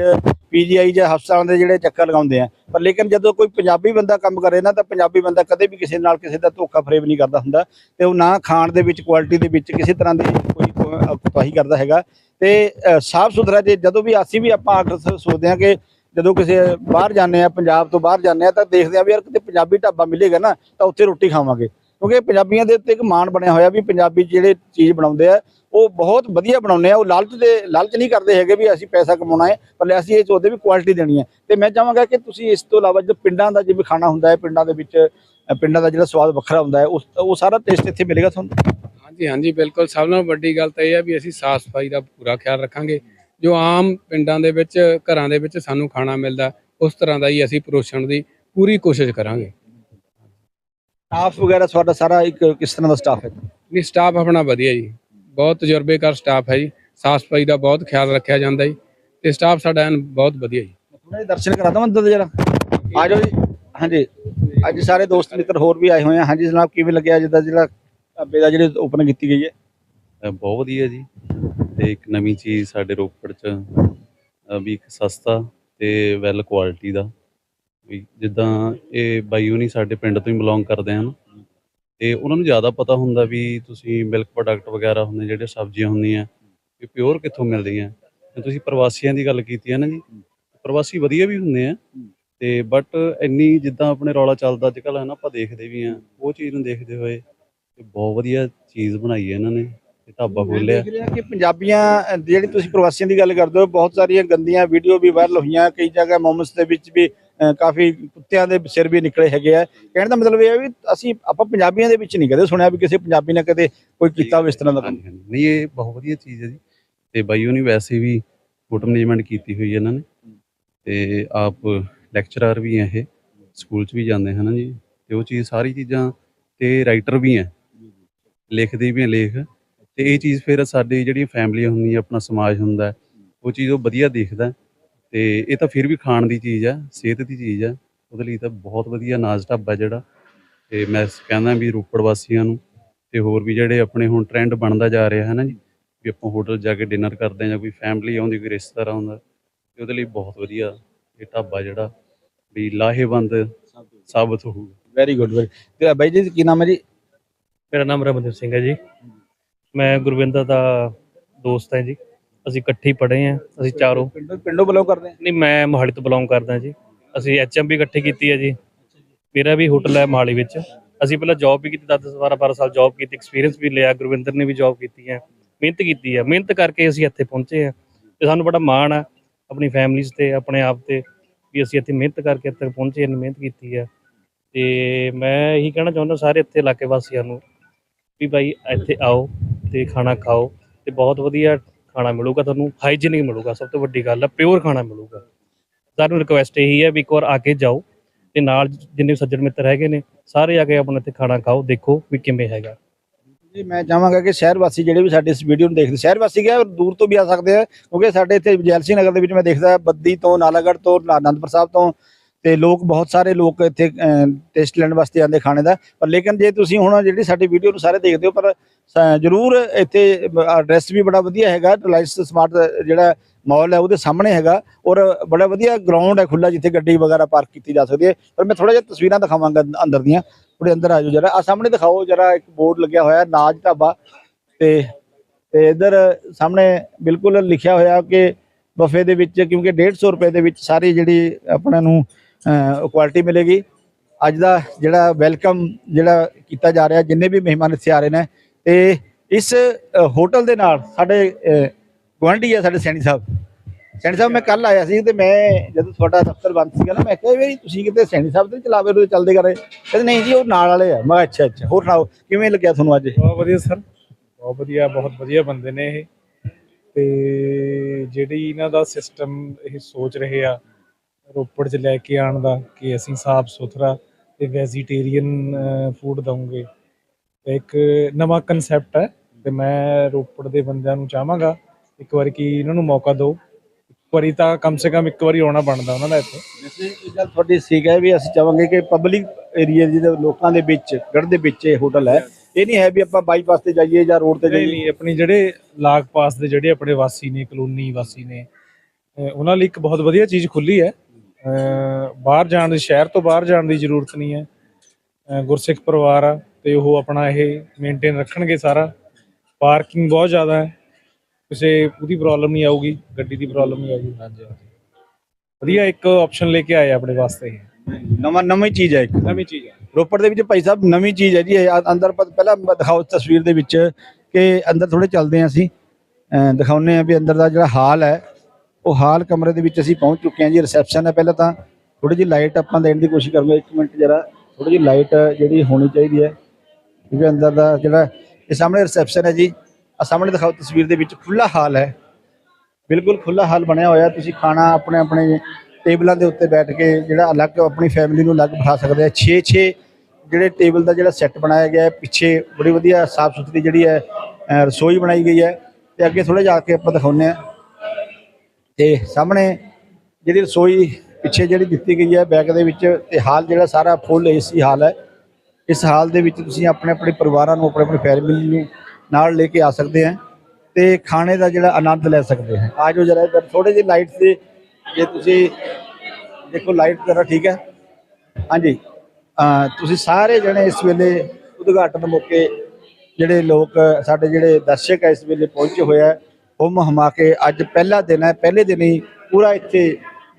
ਪੀਜੀਆਈ ਜਾਂ ਹਸਪਤਾਲਾਂ ਦੇ ਜਿਹੜੇ ਚੱਕਰ ਲਗਾਉਂਦੇ ਆ। ਪਰ ਲੇਕਿਨ ਜਦੋਂ ਕੋਈ ਪੰਜਾਬੀ ਬੰਦਾ ਕੰਮ ਕਰੇ ਨਾ, ਤਾਂ ਪੰਜਾਬੀ ਬੰਦਾ ਕਦੇ ਵੀ ਕਿਸੇ ਨਾਲ ਕਿਸੇ ਦਾ ਧੋਖਾ ਫਰੇਬ ਨਹੀਂ ਕਰਦਾ ਹੁੰਦਾ ਤੇ ਉਹ ਨਾ ਖਾਣ ਦੇ ਵਿੱਚ, ਕੁਆਲਿਟੀ ਦੇ ਵਿੱਚ ਕਿਸੇ ਤਰ੍ਹਾਂ ਦੀ ਕੋਈ ਕੋ- ਕੁਤਾਹੀ ਕਰਦਾ ਹੈਗਾ। ਤੇ ਸਾਫ਼ ਸੁਥਰਾ ਜੇ ਜਦੋਂ ਵੀ ਅਸੀਂ ਵੀ ਆਪਾਂ ਅਕਸਰ ਸੋਚਦੇ ਹਾਂ ਕਿ ਜਦੋਂ ਕਿਸੇ ਬਾਹਰ ਜਾਂਦੇ ਆ, ਪੰਜਾਬ ਤੋਂ ਬਾਹਰ ਜਾਂਦੇ ਆ, ਤਾਂ ਦੇਖਦੇ ਆ ਵੀ ਯਾਰ ਕਿਤੇ ਪੰਜਾਬੀ ਢਾਬਾ ਮਿਲੇਗਾ ਨਾ, ਤਾਂ ਉੱਥੇ ਰੋਟੀ ਖਾਵਾਂਗੇ। ਕਿਉਂਕਿ ਪੰਜਾਬੀਆਂ ਦੇ ਉੱਤੇ ਇੱਕ ਮਾਣ ਬਣਿਆ ਹੋਇਆ ਵੀ ਪੰਜਾਬੀ ਜਿਹੜੇ ਚੀਜ਼ ਬਣਾਉਂਦੇ ਆ, ਉਹ ਬਹੁਤ ਵਧੀਆ ਬਣਾਉਂਦੇ ਆ। ਉਹ ਲਾਲਚ ਦੇ, ਲਾਲਚ ਨਹੀਂ ਕਰਦੇ ਹੈਗੇ ਵੀ ਅਸੀਂ ਪੈਸਾ ਕਮਾਉਣਾ ਹੈ, ਪਰ ਅਸੀਂ ਇਹ ਸੋਚਦੇ ਵੀ ਕੁਆਲਿਟੀ ਦੇਣੀ ਹੈ। ਤੇ ਮੈਂ ਚਾਹਾਂਗਾ ਕਿ ਤੁਸੀਂ ਇਸ ਤੋਂ ਇਲਾਵਾ ਜੋ ਪਿੰਡਾਂ ਦਾ ਜਿਵੇਂ ਖਾਣਾ ਹੁੰਦਾ ਹੈ, ਪਿੰਡਾਂ ਦੇ ਵਿੱਚ ਪਿੰਡਾਂ ਦਾ ਜਿਹੜਾ ਸਵਾਦ ਵੱਖਰਾ ਹੁੰਦਾ ਹੈ, ਉਸ, ਉਹ ਸਾਰਾ ਟੇਸਟ ਇੱਥੇ ਮਿਲੇਗਾ ਤੁਹਾਨੂੰ? ਹਾਂਜੀ ਹਾਂਜੀ, ਬਿਲਕੁਲ। ਸਭ ਨਾਲੋਂ ਵੱਡੀ ਗੱਲ ਤਾਂ ਇਹ ਹੈ ਵੀ ਅਸੀਂ ਸਾਫ਼ ਸਫ਼ਾਈ ਦਾ ਪੂਰਾ ਖਿਆਲ ਰੱਖਾਂਗੇ। ਜੋ ਆਮ ਪਿੰਡਾਂ ਦੇ ਵਿੱਚ, ਘਰਾਂ ਦੇ ਵਿੱਚ ਸਾਨੂੰ ਖਾਣਾ ਮਿਲਦਾ, ਉਸ ਤਰ੍ਹਾਂ ਦਾ ਹੀ ਅਸੀਂ ਪਰੋਸਣ ਦੀ ਪੂਰੀ ਕੋਸ਼ਿਸ਼ ਕਰਾਂਗੇ। ਸਟਾਫ ਵਗੈਰਾ ਤੁਹਾਡਾ ਸਾਰਾ ਇੱਕ ਕਿਸ ਤਰ੍ਹਾਂ ਦਾ ਸਟਾਫ ਹੈ? ਵੀ ਸਟਾਫ ਆਪਣਾ ਵਧੀਆ ਜੀ। ਬਹੁਤ ਤਜਰਬੇਕਾਰ ਸਟਾਫ ਹੈ ਜੀ। ਸਾਫ਼ ਸਫ਼ਾਈ ਦਾ ਬਹੁਤ ਖਿਆਲ ਰੱਖਿਆ ਜਾਂਦਾ ਜੀ। ਤੇ ਸਟਾਫ ਸਾਡਾ ਐਨ ਬਹੁਤ ਵਧੀਆ ਜੀ। ਥੋੜਾ ਜਿਹਾ ਦਰਸ਼ਨ ਕਰਾ ਦਵਾਂ ਅੰਦਰ ਜਰਾ। ਆ ਜਾਓ ਜੀ। ਹਾਂਜੀ। ਅੱਜ ਸਾਰੇ ਦੋਸਤ ਮਿੱਤਰ ਹੋਰ ਵੀ ਆਏ ਹੋਏ ਆ। ਹਾਂਜੀ ਜਨਾਬ ਕਿਵੇਂ ਲੱਗਿਆ ਜਿੱਦਾਂ ਜਿਹੜਾ ਢਾਬੇ ਦਾ ਜਿਹੜੀ ਓਪਨ ਕੀਤੀ ਗਈ ਹੈ? ਬਹੁਤ ਵਧੀਆ ਜੀ। ਤੇ ਇੱਕ ਨਵੀਂ ਚੀਜ਼ ਸਾਡੇ ਰੋਪੜ ਚ ਵੀ ਇੱਕ ਸਸਤਾ ਤੇ ਵੈਲ ਕੁਆਲਿਟੀ ਦਾ ਵੀ ਜਿੱਦਾਂ ਇਹ ਬਾਈ ਹੁਣੀ ਸਾਡੇ ਪਿੰਡ ਤੋਂ ਹੀ ਬਿਲੋਂਗ ਕਰਦੇ ਹਨ। ਤੇ ਉਹਨਾਂ ਨੂੰ ਜ਼ਿਆਦਾ ਪਤਾ ਹੁੰਦਾ ਵੀ ਤੁਸੀਂ ਮਿਲਕ ਪ੍ਰੋਡਕਟ ਵਗੈਰਾ ਹੁੰਦੇ, ਜਿਹੜੇ ਸਬਜ਼ੀਆਂ ਹੁੰਦੀਆਂ, ਵੀ ਪਿਓਰ ਕਿੱਥੋਂ ਮਿਲਦੀਆਂ। ਤੇ ਤੁਸੀਂ ਪ੍ਰਵਾਸੀਆਂ ਦੀ ਗੱਲ ਕੀਤੀ ਹੈ ਨਾ ਜੀ। ਪ੍ਰਵਾਸੀ ਵਧੀਆ ਵੀ ਹੁੰਦੇ ਆ। ਤੇ ਬਟ ਇੰਨੀ ਜਿੱਦਾਂ ਆਪਣੇ ਰੌਲਾ ਚੱਲਦਾ ਅੱਜ ਕੱਲ੍ਹ ਹੈ ਨਾ, ਆਪਾਂ ਦੇਖਦੇ ਵੀ ਆ ਉਹ ਚੀਜ਼ ਨੂੰ ਦੇਖਦੇ ਹੋਏ ਬਹੁਤ ਵਧੀਆ ਚੀਜ਼ ਬਣਾਈ ਹੈ ਇਹਨਾਂ ਨੇ ਤੇ ਢਾਬਾ ਖੋਲਿਆ ਦੇਖ ਰਿਹਾ ਕਿ ਪੰਜਾਬੀਆਂ ਜਿਹੜੀ ਤੁਸੀਂ ਪ੍ਰਵਾਸੀਆਂ ਦੀ ਗੱਲ ਕਰਦੇ ਹੋ, ਬਹੁਤ ਸਾਰੀਆਂ ਗੰਦੀਆਂ ਵੀਡੀਓ ਵੀ ਵਾਇਰਲ ਹੋਈਆਂ, ਕਈ ਜਗ੍ਹਾ ਮੋਮਸ ਦੇ ਵਿੱਚ ਵੀ ਕਾਫੀ ਕੁੱਤਿਆਂ ਦੇ ਸਿਰ ਵੀ ਨਿਕਲੇ ਹੈਗੇ ਆ। ਕਹਿਣ ਦਾ ਮਤਲਬ ਇਹ ਹੈ ਵੀ ਅਸੀਂ, ਆਪਾਂ ਪੰਜਾਬੀਆਂ ਦੇ ਵਿੱਚ ਨਹੀਂ ਕਦੇ ਸੁਣਿਆ ਵੀ ਕਿਸੇ ਪੰਜਾਬੀ ਨੇ ਕਦੇ ਕੋਈ ਕੀਤਾ ਹੋਵੇ ਇਸ ਤਰ੍ਹਾਂ ਦਾ ਕੰਮ। ਨਹੀਂ, ਇਹ ਬਹੁਤ ਵਧੀਆ ਚੀਜ਼ ਹੈ ਜੀ। ਤੇ ਬਾਈ, ਉਹਨੇ ਵੈਸੇ ਵੀ ਫੋਟੋ ਮੈਨੇਜਮੈਂਟ ਕੀਤੀ ਹੋਈ ਇਹਨਾਂ ਨੇ। ਤੇ ਆਪ ਲੈਕਚਰਰ ਵੀ ਹੈ ਇਹ। ਸਕੂਲ 'ਚ ਵੀ ਜਾਂਦੇ ਹਨ ਜੀ। ਤੇ ਉਹ ਚੀਜ਼ ਸਾਰੀ ਚੀਜ਼ਾਂ ਤੇ ਰਾਈਟਰ ਵੀ ਹੈ। ਲਿਖਦੇ ਵੀ ਹੈ ਲੇਖ। ਤੇ ਇਹ ਚੀਜ਼ ਫਿਰ ਸਾਡੀ ਜਿਹੜੀ ਫੈਮਿਲੀ ਹੁੰਦੀ ਹੈ ਆਪਣਾ ਸਮਾਜ ਹੁੰਦਾ, ਉਹ ਚੀਜ਼ ਉਹ ਵਧੀਆ ਦੇਖਦਾ। ਤੇ ਇਹ ਤਾਂ ਫਿਰ ਵੀ ਖਾਣ ਦੀ ਚੀਜ਼ ਹੈ ਸਿਹਤ ਦੀ ਚੀਜ਼ ਹੈ ਉਹਦੇ ਲਈ ਤਾਂ ਬਹੁਤ ਵਧੀਆ ਨਾਜ਼ ਢਾਬਾ ਜਿਹੜਾ। ਤੇ ਮੈਂ ਕਹਿੰਦਾ ਵੀ ਰੋਪੜ ਵਾਸੀਆਂ ਨੂੰ ਤੇ ਹੋਰ ਵੀ ਜਿਹੜੇ ਆਪਣੇ ਹੁਣ ਟ੍ਰੈਂਡ ਬਣਦਾ ਜਾ ਰਿਹਾ ਹੈ ਨਾ ਜੀ? ਵੀ ਆਪਾਂ ਹੋਟਲ ਜਾ ਕੇ ਡਿਨਰ ਕਰਦੇ ਹਾਂ ਜਾਂ ਕੋਈ ਫੈਮਿਲੀ ਆਉਂਦੀ ਕੋਈ ਰਿਸ਼ਤੇਦਾਰ ਆਉਂਦਾ ਤੇ ਉਹਦੇ ਲਈ ਬਹੁਤ ਵਧੀਆ ਇਹ ਢਾਬਾ ਜਿਹੜਾ ਵੀ ਲਾਹੇਵੰਦ ਸਾਬਤ ਹੋਊਗਾ। ਵੈਰੀ ਗੁੱਡ ਵੈਰੀ ਤੇ ਬਾਈ ਜੀ ਕੀ ਨਾਮ ਹੈ ਜੀ? ਮੇਰਾ ਨਾਮ ਰਮਨਦੀਪ ਸਿੰਘ ਹੈ ਜੀ। ਮੈਂ ਗੁਰਵਿੰਦਰ ਦਾ ਦੋਸਤ ਹਾਂ ਜੀ। ਅਸੀਂ ਇਕੱਠੇ ਹੀ ਪੜ੍ਹੇ ਹਾਂ ਅਸੀਂ ਚਾਰੋਂ। ਪਿੰਡੋਂ ਪਿੰਡੋਂ ਬਿਲੋਂਗ ਕਰਦੇ ਆ ਨਹੀਂ ਮੈਂ ਮੋਹਾਲੀ ਤੋਂ ਬਿਲੋਂਗ ਕਰਦਾ ਜੀ। ਅਸੀਂ ਐਚਐਮਬੀ ਇਕੱਠੇ ਕੀਤੀ ਹੈ ਜੀ। ਮੇਰਾ ਵੀ ਹੋਟਲ ਹੈ ਮੋਹਾਲੀ ਵਿੱਚ। ਅਸੀਂ ਪਹਿਲਾਂ ਜੌਬ ਵੀ ਕੀਤੀ 10 12 12 ਸਾਲ ਜੌਬ ਕੀਤੀ ਐਕਸਪੀਰੀਅੰਸ ਵੀ ਲਿਆ ਗੁਰਵਿੰਦਰ ਨੇ ਵੀ ਜੌਬ ਕੀਤੀ ਹੈ। ਮਿਹਨਤ ਕੀਤੀ ਹੈ। ਮਿਹਨਤ ਕਰਕੇ ਅਸੀਂ ਇੱਥੇ ਪਹੁੰਚੇ ਹਾਂ। ਤੇ ਸਾਨੂੰ ਬੜਾ ਮਾਣ ਆ ਆਪਣੀ ਫੈਮਿਲੀਜ਼ ਤੇ ਆਪਣੇ ਆਪ ਤੇ ਵੀ ਅਸੀਂ ਇੱਥੇ ਮਿਹਨਤ ਕਰਕੇ ਇੱਥੇ ਪਹੁੰਚੇ ਹਾਂ ਮਿਹਨਤ ਕੀਤੀ ਹੈ। ਤੇ ਮੈਂ ਇਹੀ ਕਹਿਣਾ ਚਾਹੁੰਦਾ ਸਾਰੇ ਇੱਥੇ ਇਲਾਕੇ ਵਾਸੀਆਂ ਨੂੰ ਵੀ ਭਾਈ ਇੱਥੇ ਆਓ ਤੇ ਖਾਣਾ ਖਾਓ ਤੇ ਬਹੁਤ ਵਧੀਆ ਖਾਣਾ ਮਿਲੂਗਾ ਤੁਹਾਨੂੰ ਹਾਈਜੀਨਿਕ ਮਿਲੂਗਾ, ਸਭ ਤੋਂ ਵੱਡੀ ਗੱਲ ਹੈ ਪਿਓਰ ਖਾਣਾ ਮਿਲੂਗਾ। ਸਾਨੂੰ ਰਿਕੁਐਸਟ ਇਹੀ ਹੈ ਵੀ ਇੱਕ ਵਾਰ ਆ ਕੇ ਜਾਓ ਤੇ ਨਾਲ ਜਿੰਨੇ ਸੱਜਣ ਮਿੱਤਰ ਹੈਗੇ ਨੇ, ਸਾਰੇ ਆ ਕੇ ਆਪਣਾ ਇੱਥੇ ਖਾਣਾ ਖਾਓ, ਦੇਖੋ ਵੀ ਕਿਵੇਂ ਹੈਗਾ। ਜੀ, ਮੈਂ ਚਾਹਾਂਗਾ ਕਿ ਸ਼ਹਿਰ ਵਾਸੀ ਜਿਹੜੇ ਵੀ ਸਾਡੇ ਇਸ ਵੀਡੀਓ ਨੂੰ ਦੇਖਦੇ, ਸ਼ਹਿਰ ਵਾਸੀ ਗਿਆ ਦੂਰ ਤੋਂ ਵੀ ਆ ਸਕਦੇ ਆ, ਕਿਉਂਕਿ ਸਾਡੇ ਇੱਥੇ ਜੈਲਸੀ ਨਗਰ ਦੇ ਵਿੱਚ ਮੈਂ ਦੇਖਦਾ, ਬੱਦੀ ਤੋਂ, ਨਾਲਾਗੜ੍ਹ ਤੋਂ ਆਨੰਦਪੁਰ ਸਾਹਿਬ ਤੋਂ ਤੇ ਲੋਕ ਬਹੁਤ ਸਾਰੇ ਲੋਕ ਇੱਥੇ ਟੈਸਟ ਲੈਣ ਵਾਸਤੇ ਆਉਂਦੇ ਖਾਣੇ ਦਾ। ਪਰ ਲੇਕਿਨ ਜੇ ਤੁਸੀਂ ਹੁਣ ਜਿਹੜੀ ਸਾਡੀ ਵੀਡੀਓ ਨੂੰ ਸਾਰੇ ਦੇਖਦੇ ਹੋ, ਪਰ ਸ- ਜ਼ਰੂਰ ਇੱਥੇ ਐਡਰੈਸ ਵੀ ਬੜਾ ਵਧੀਆ ਹੈਗਾ ਰਿਲਾਇੰਸ ਸਮਾਰਟ ਜਿਹੜਾ ਮਾਲ ਹੈ ਉਹਦੇ ਸਾਹਮਣੇ ਹੈਗਾ ਔਰ ਬੜਾ ਵਧੀਆ ਗਰਾਊਂਡ ਹੈ ਖੁੱਲਾ ਜਿੱਥੇ ਗੱਡੀ ਵਗੈਰਾ ਪਾਰਕ ਕੀਤੀ ਜਾ ਸਕਦੀ ਹੈ। ਪਰ ਮੈਂ ਥੋੜਾ ਜਿਹਾ ਤਸਵੀਰਾਂ ਦਿਖਾਵਾਂਗਾ ਅੰਦਰ ਦੀਆਂ ਥੋੜੇ ਅੰਦਰ ਆ ਜਾਓ ਜਰਾ। ਆ ਸਾਹਮਣੇ ਦਿਖਾਓ ਜਰਾ, ਇੱਕ ਬੋਰਡ ਲੱਗਿਆ ਹੋਇਆ, ਨਾਜ ਢਾਬਾ। ਤੇ ਤੇ ਇਧਰ ਸਾਹਮਣੇ ਬਿਲਕੁਲ ਲਿਖਿਆ ਹੋਇਆ ਕਿ ਬਫੇ ਦੇ ਵਿੱਚ, ਕਿਉਂਕਿ 150 ਰੁਪਏ ਦੇ ਵਿੱਚ ਸਾਰੀ ਜਿਹੜੀ ਆਪਣਾ ਨੂੰ ਕੁਆਲਿਟੀ ਮਿਲੇਗੀ। ਅੱਜ ਦਾ ਜਿਹੜਾ ਵੈਲਕਮ ਜਿਹੜਾ ਕੀਤਾ ਜਾ ਰਿਹਾ ਜਿੰਨੇ ਵੀ ਮਹਿਮਾਨ ਇੱਥੇ ਆ ਰਹੇ ਨੇ ਤੇ ਇਸ ਹੋਟਲ ਦੇ ਨਾਲ ਸਾਡੇ ਅ, ਗੁਆਂਢੀ ਆ ਸਾਡੇ ਸੈਣੀ ਸਾਹਿਬ। ਸੈਣੀ ਸਾਹਿਬ ਮੈਂ ਕੱਲ ਆਇਆ ਸੀ ਤੇ ਮੈਂ ਜਦੋਂ ਤੁਹਾਡਾ ਦਫ਼ਤਰ ਬੰਦ ਸੀਗਾ ਨਾ ਮੈਂ ਕਿਹਾ ਵੀ ਤੁਸੀਂ ਕਿਤੇ ਸੈਣੀ ਸਾਹਿਬ ਦੇ ਚਲਾਵੇ ਉਹਦੇ ਚੱਲਦੇ ਕਰੇ? ਕਹਿੰਦੇ ਨਹੀਂ ਜੀ ਉਹ ਨਾਲ ਵਾਲੇ ਆ। ਮੈਂ ਕਿਹਾ ਅੱਛਾ ਅੱਛਾ ਹੋਰ ਸੁਣਾਓ ਕਿਵੇਂ ਲੱਗਿਆ ਤੁਹਾਨੂੰ ਅੱਜ? ਬਹੁਤ ਵਧੀਆ ਸਰ। ਬਹੁਤ ਵਧੀਆ ਬਹੁਤ ਵਧੀਆ ਬੰਦੇ ਨੇ ਇਹ। ਤੇ ਜਿਹੜੀ ਇਹਨਾਂ ਦਾ ਸਿਸਟਮ ਇਹ ਸੋਚ ਰਹੇ ਆ ਰੋਪੜ 'ਚ ਲੈ ਕੇ ਆਉਣ ਦਾ ਕਿ ਅਸੀਂ ਸਾਫ਼ ਸੁਥਰਾ ਤੇ ਵੈਜੀਟੇਰੀਅਨ ਫੂਡ ਦਵਾਂਗੇ ਇੱਕ ਨਵਾਂ ਕਨਸੈਪਟ ਹੈ ਤੇ ਮੈਂ ਰੋਪੜ ਦੇ ਬੰਦਿਆਂ ਨੂੰ ਚਾਹਾਂਗਾ ਇੱਕ ਵਾਰੀ ਕਿ ਇਹਨਾਂ ਨੂੰ ਮੌਕਾ ਦਿਓ। ਵਾਰੀ ਤਾਂ ਕਮ ਸੇ ਕਮ ਇੱਕ ਵਾਰੀ ਆਉਣਾ ਬਣਦਾ ਉਹਨਾਂ ਦਾ ਇੱਥੇ। ਇਹ ਗੱਲ ਤੁਹਾਡੀ ਠੀਕ ਹੈ ਵੀ ਅਸੀਂ ਚਾਹਾਂਗੇ ਕਿ ਪਬਲਿਕ ਏਰੀਆ ਜਿਹਦੇ ਲੋਕਾਂ ਦੇ ਵਿੱਚ ਗੜ ਦੇ ਵਿੱਚ ਇਹ ਹੋਟਲ ਹੈ ਇਹ ਨਹੀਂ ਹੈ ਵੀ ਆਪਾਂ ਬਾਈਪਾਸ ਤੇ ਜਾਈਏ ਜਾਂ ਰੋਡ ਤੇ ਜਾਈਏ। ਨਹੀਂ ਆਪਣੀ ਜਿਹੜੇ ਲਾਗ ਪਾਸ ਦੇ ਜਿਹੜੇ ਆਪਣੇ ਵਾਸੀ ਨੇ ਕਲੋਨੀ ਵਾਸੀ ਨੇ ਉਹਨਾਂ ਲਈ ਇੱਕ ਬਹੁਤ ਵਧੀਆ ਚੀਜ਼ ਖੁੱਲੀ ਹੈ। ਬਾਹਰ ਜਾਣ ਦੀ ਸ਼ਹਿਰ ਤੋਂ ਬਾਹਰ ਜਾਣ ਦੀ ਜ਼ਰੂਰਤ ਨਹੀਂ ਹੈ। ਗੁਰਸਿੱਖ ਪਰਿਵਾਰ ਆ ਤੇ ਉਹ ਆਪਣਾ ਇਹ ਮੇਨਟੇਨ ਰੱਖਣਗੇ ਸਾਰਾ। ਪਾਰਕਿੰਗ ਬਹੁਤ ਜ਼ਿਆਦਾ ਹੈ। ਕਿਸੇ ਉਹਦੀ ਪ੍ਰੋਬਲਮ ਨਹੀਂ ਆਊਗੀ ਗੱਡੀ ਦੀ ਪ੍ਰੋਬਲਮ ਨਹੀਂ ਆਊਗੀ। ਹਾਂਜੀ ਹਾਂਜੀ। ਵਧੀਆ ਇੱਕ ਆਪਸ਼ਨ ਲੈ ਕੇ ਆਏ ਆ ਆਪਣੇ ਵਾਸਤੇ। ਨਵਾਂ ਨਵੀਂ ਚੀਜ਼ ਹੈ ਇੱਕ। ਨਵੀਂ ਚੀਜ਼ ਹੈ ਰੋਪੜ ਦੇ ਵਿੱਚ ਭਾਈ ਸਾਹਿਬ ਨਵੀਂ ਚੀਜ਼ ਹੈ ਜੀ। ਇਹ ਆ- ਅੰਦਰ ਪਹਿਲਾਂ ਦਿਖਾਓ ਤਸਵੀਰ ਦੇ ਵਿੱਚ ਕਿ ਅੰਦਰ ਥੋੜੇ ਚੱਲਦੇ ਹਾਂ ਅਸੀਂ। ਦਿਖਾਉਂਦੇ ਹਾਂ ਵੀ ਅੰਦਰ ਦਾ ਜਿਹੜਾ ਹਾਲ ਹੈ। ਉਹ ਹਾਲ ਕਮਰੇ ਦੇ ਵਿੱਚ ਅਸੀਂ ਪਹੁੰਚ ਚੁੱਕੇ ਹਾਂ ਜੀ ਰਿਸੈਪਸ਼ਨ ਹੈ ਪਹਿਲਾਂ ਤਾਂ। ਥੋੜੀ ਜਿਹੀ ਲਾਈਟ ਆਪਾਂ ਦੇਣ ਦੀ ਕੋਸ਼ਿਸ਼ ਕਰਾਂਗੇ, ਇੱਕ ਮਿੰਟ ਜਰਾ। ਥੋੜੀ ਜਿਹੀ ਲਾਈਟ ਜਿਹੜੀ ਹੋਣੀ ਚਾਹੀਦੀ ਹੈ, ਕਿਉਂਕਿ ਅੰਦਰ ਦਾ ਜਿਹੜਾ ਇਹ ਸਾਹਮਣੇ ਰਿਸੈਪਸ਼ਨ ਹੈ ਜੀ ਆ ਸਾਹਮਣੇ ਦਿਖਾਓ ਤਸਵੀਰ ਦੇ ਵਿੱਚ ਖੁੱਲਾ ਹਾਲ ਹੈ। ਬਿਲਕੁਲ ਖੁੱਲਾ ਹਾਲ ਬਣਿਆ ਹੋਇਆ ਤੁਸੀਂ ਖਾਣਾ ਆਪਣੇ ਆਪਣੇ ਟੇਬਲਾਂ ਦੇ ਉੱਤੇ ਬੈਠ ਕੇ ਜਿਹੜਾ ਅਲੱਗ ਆਪਣੀ ਫੈਮਿਲੀ ਨੂੰ ਅਲੱਗ ਬਿਠਾ ਸਕਦੇ ਆ। 6-6 ਜਿਹੜੇ ਟੇਬਲ ਦਾ ਜਿਹੜਾ ਸੈੱਟ ਬਣਾਇਆ ਗਿਆ ਹੈ, ਪਿੱਛੇ ਬੜੀ ਵਧੀਆ ਸਾਫ਼ ਸੁਥਰੀ ਜਿਹੜੀ ਹੈ ਰਸੋਈ ਬਣਾਈ ਗਈ ਹੈ। ਤੇ ਅੱਗੇ ਥੋੜੇ ਜਾ ਕੇ ਆਪਾਂ ਦਿਖਾਉਂਦੇ ਆ ਤੇ ਸਾਹਮਣੇ ਜਿਹੜੀ ਰਸੋਈ ਪਿੱਛੇ ਜਿਹੜੀ ਦਿੱਤੀ ਗਈ ਹੈ ਬੈਕ ਦੇ ਵਿੱਚ ਤੇ ਹਾਲ ਜਿਹੜਾ ਸਾਰਾ ਫੁੱਲ ਏਸੀ ਹਾਲ ਹੈ। ਇਸ ਹਾਲ ਦੇ ਵਿੱਚ ਤੁਸੀਂ ਆਪਣੇ ਆਪਣੇ ਪਰਿਵਾਰਾਂ ਨੂੰ ਆਪਣੇ ਆਪਣੇ ਫੈਮਿਲੀ ਨੂੰ ਨਾਲ ਲੈ ਕੇ ਆ ਸਕਦੇ ਆ ਤੇ ਖਾਣੇ ਦਾ ਜਿਹੜਾ ਆਨੰਦ ਲੈ ਸਕਦੇ ਆ ਆਜੋ ਜਰਾ ਇੱਧਰ ਥੋੜੇ ਜਿਹੇ ਲਾਈਟ ਦੇ, ਜੇ ਤੁਸੀਂ ਦੇਖੋ ਲਾਈਟ ਜਰਾ ਠੀਕ ਹੈ। ਹਾਂਜੀ ਤੁਸੀਂ ਸਾਰੇ ਜਣੇ ਇਸ ਵੇਲੇ ਉਦਘਾਟਨ ਮੌਕੇ ਜਿਹੜੇ ਲੋਕ, ਸਾਡੇ ਜਿਹੜੇ ਦਰਸ਼ਕ ਹੈ ਇਸ ਵੇਲੇ ਪਹੁੰਚੇ ਹੋਏ ਆ ਹੁਮ ਹਮਾ ਕੇ ਅੱਜ ਪਹਿਲਾ ਦਿਨ ਹੈ ਪਹਿਲੇ ਦਿਨ ਹੀ ਪੂਰਾ ਇੱਥੇ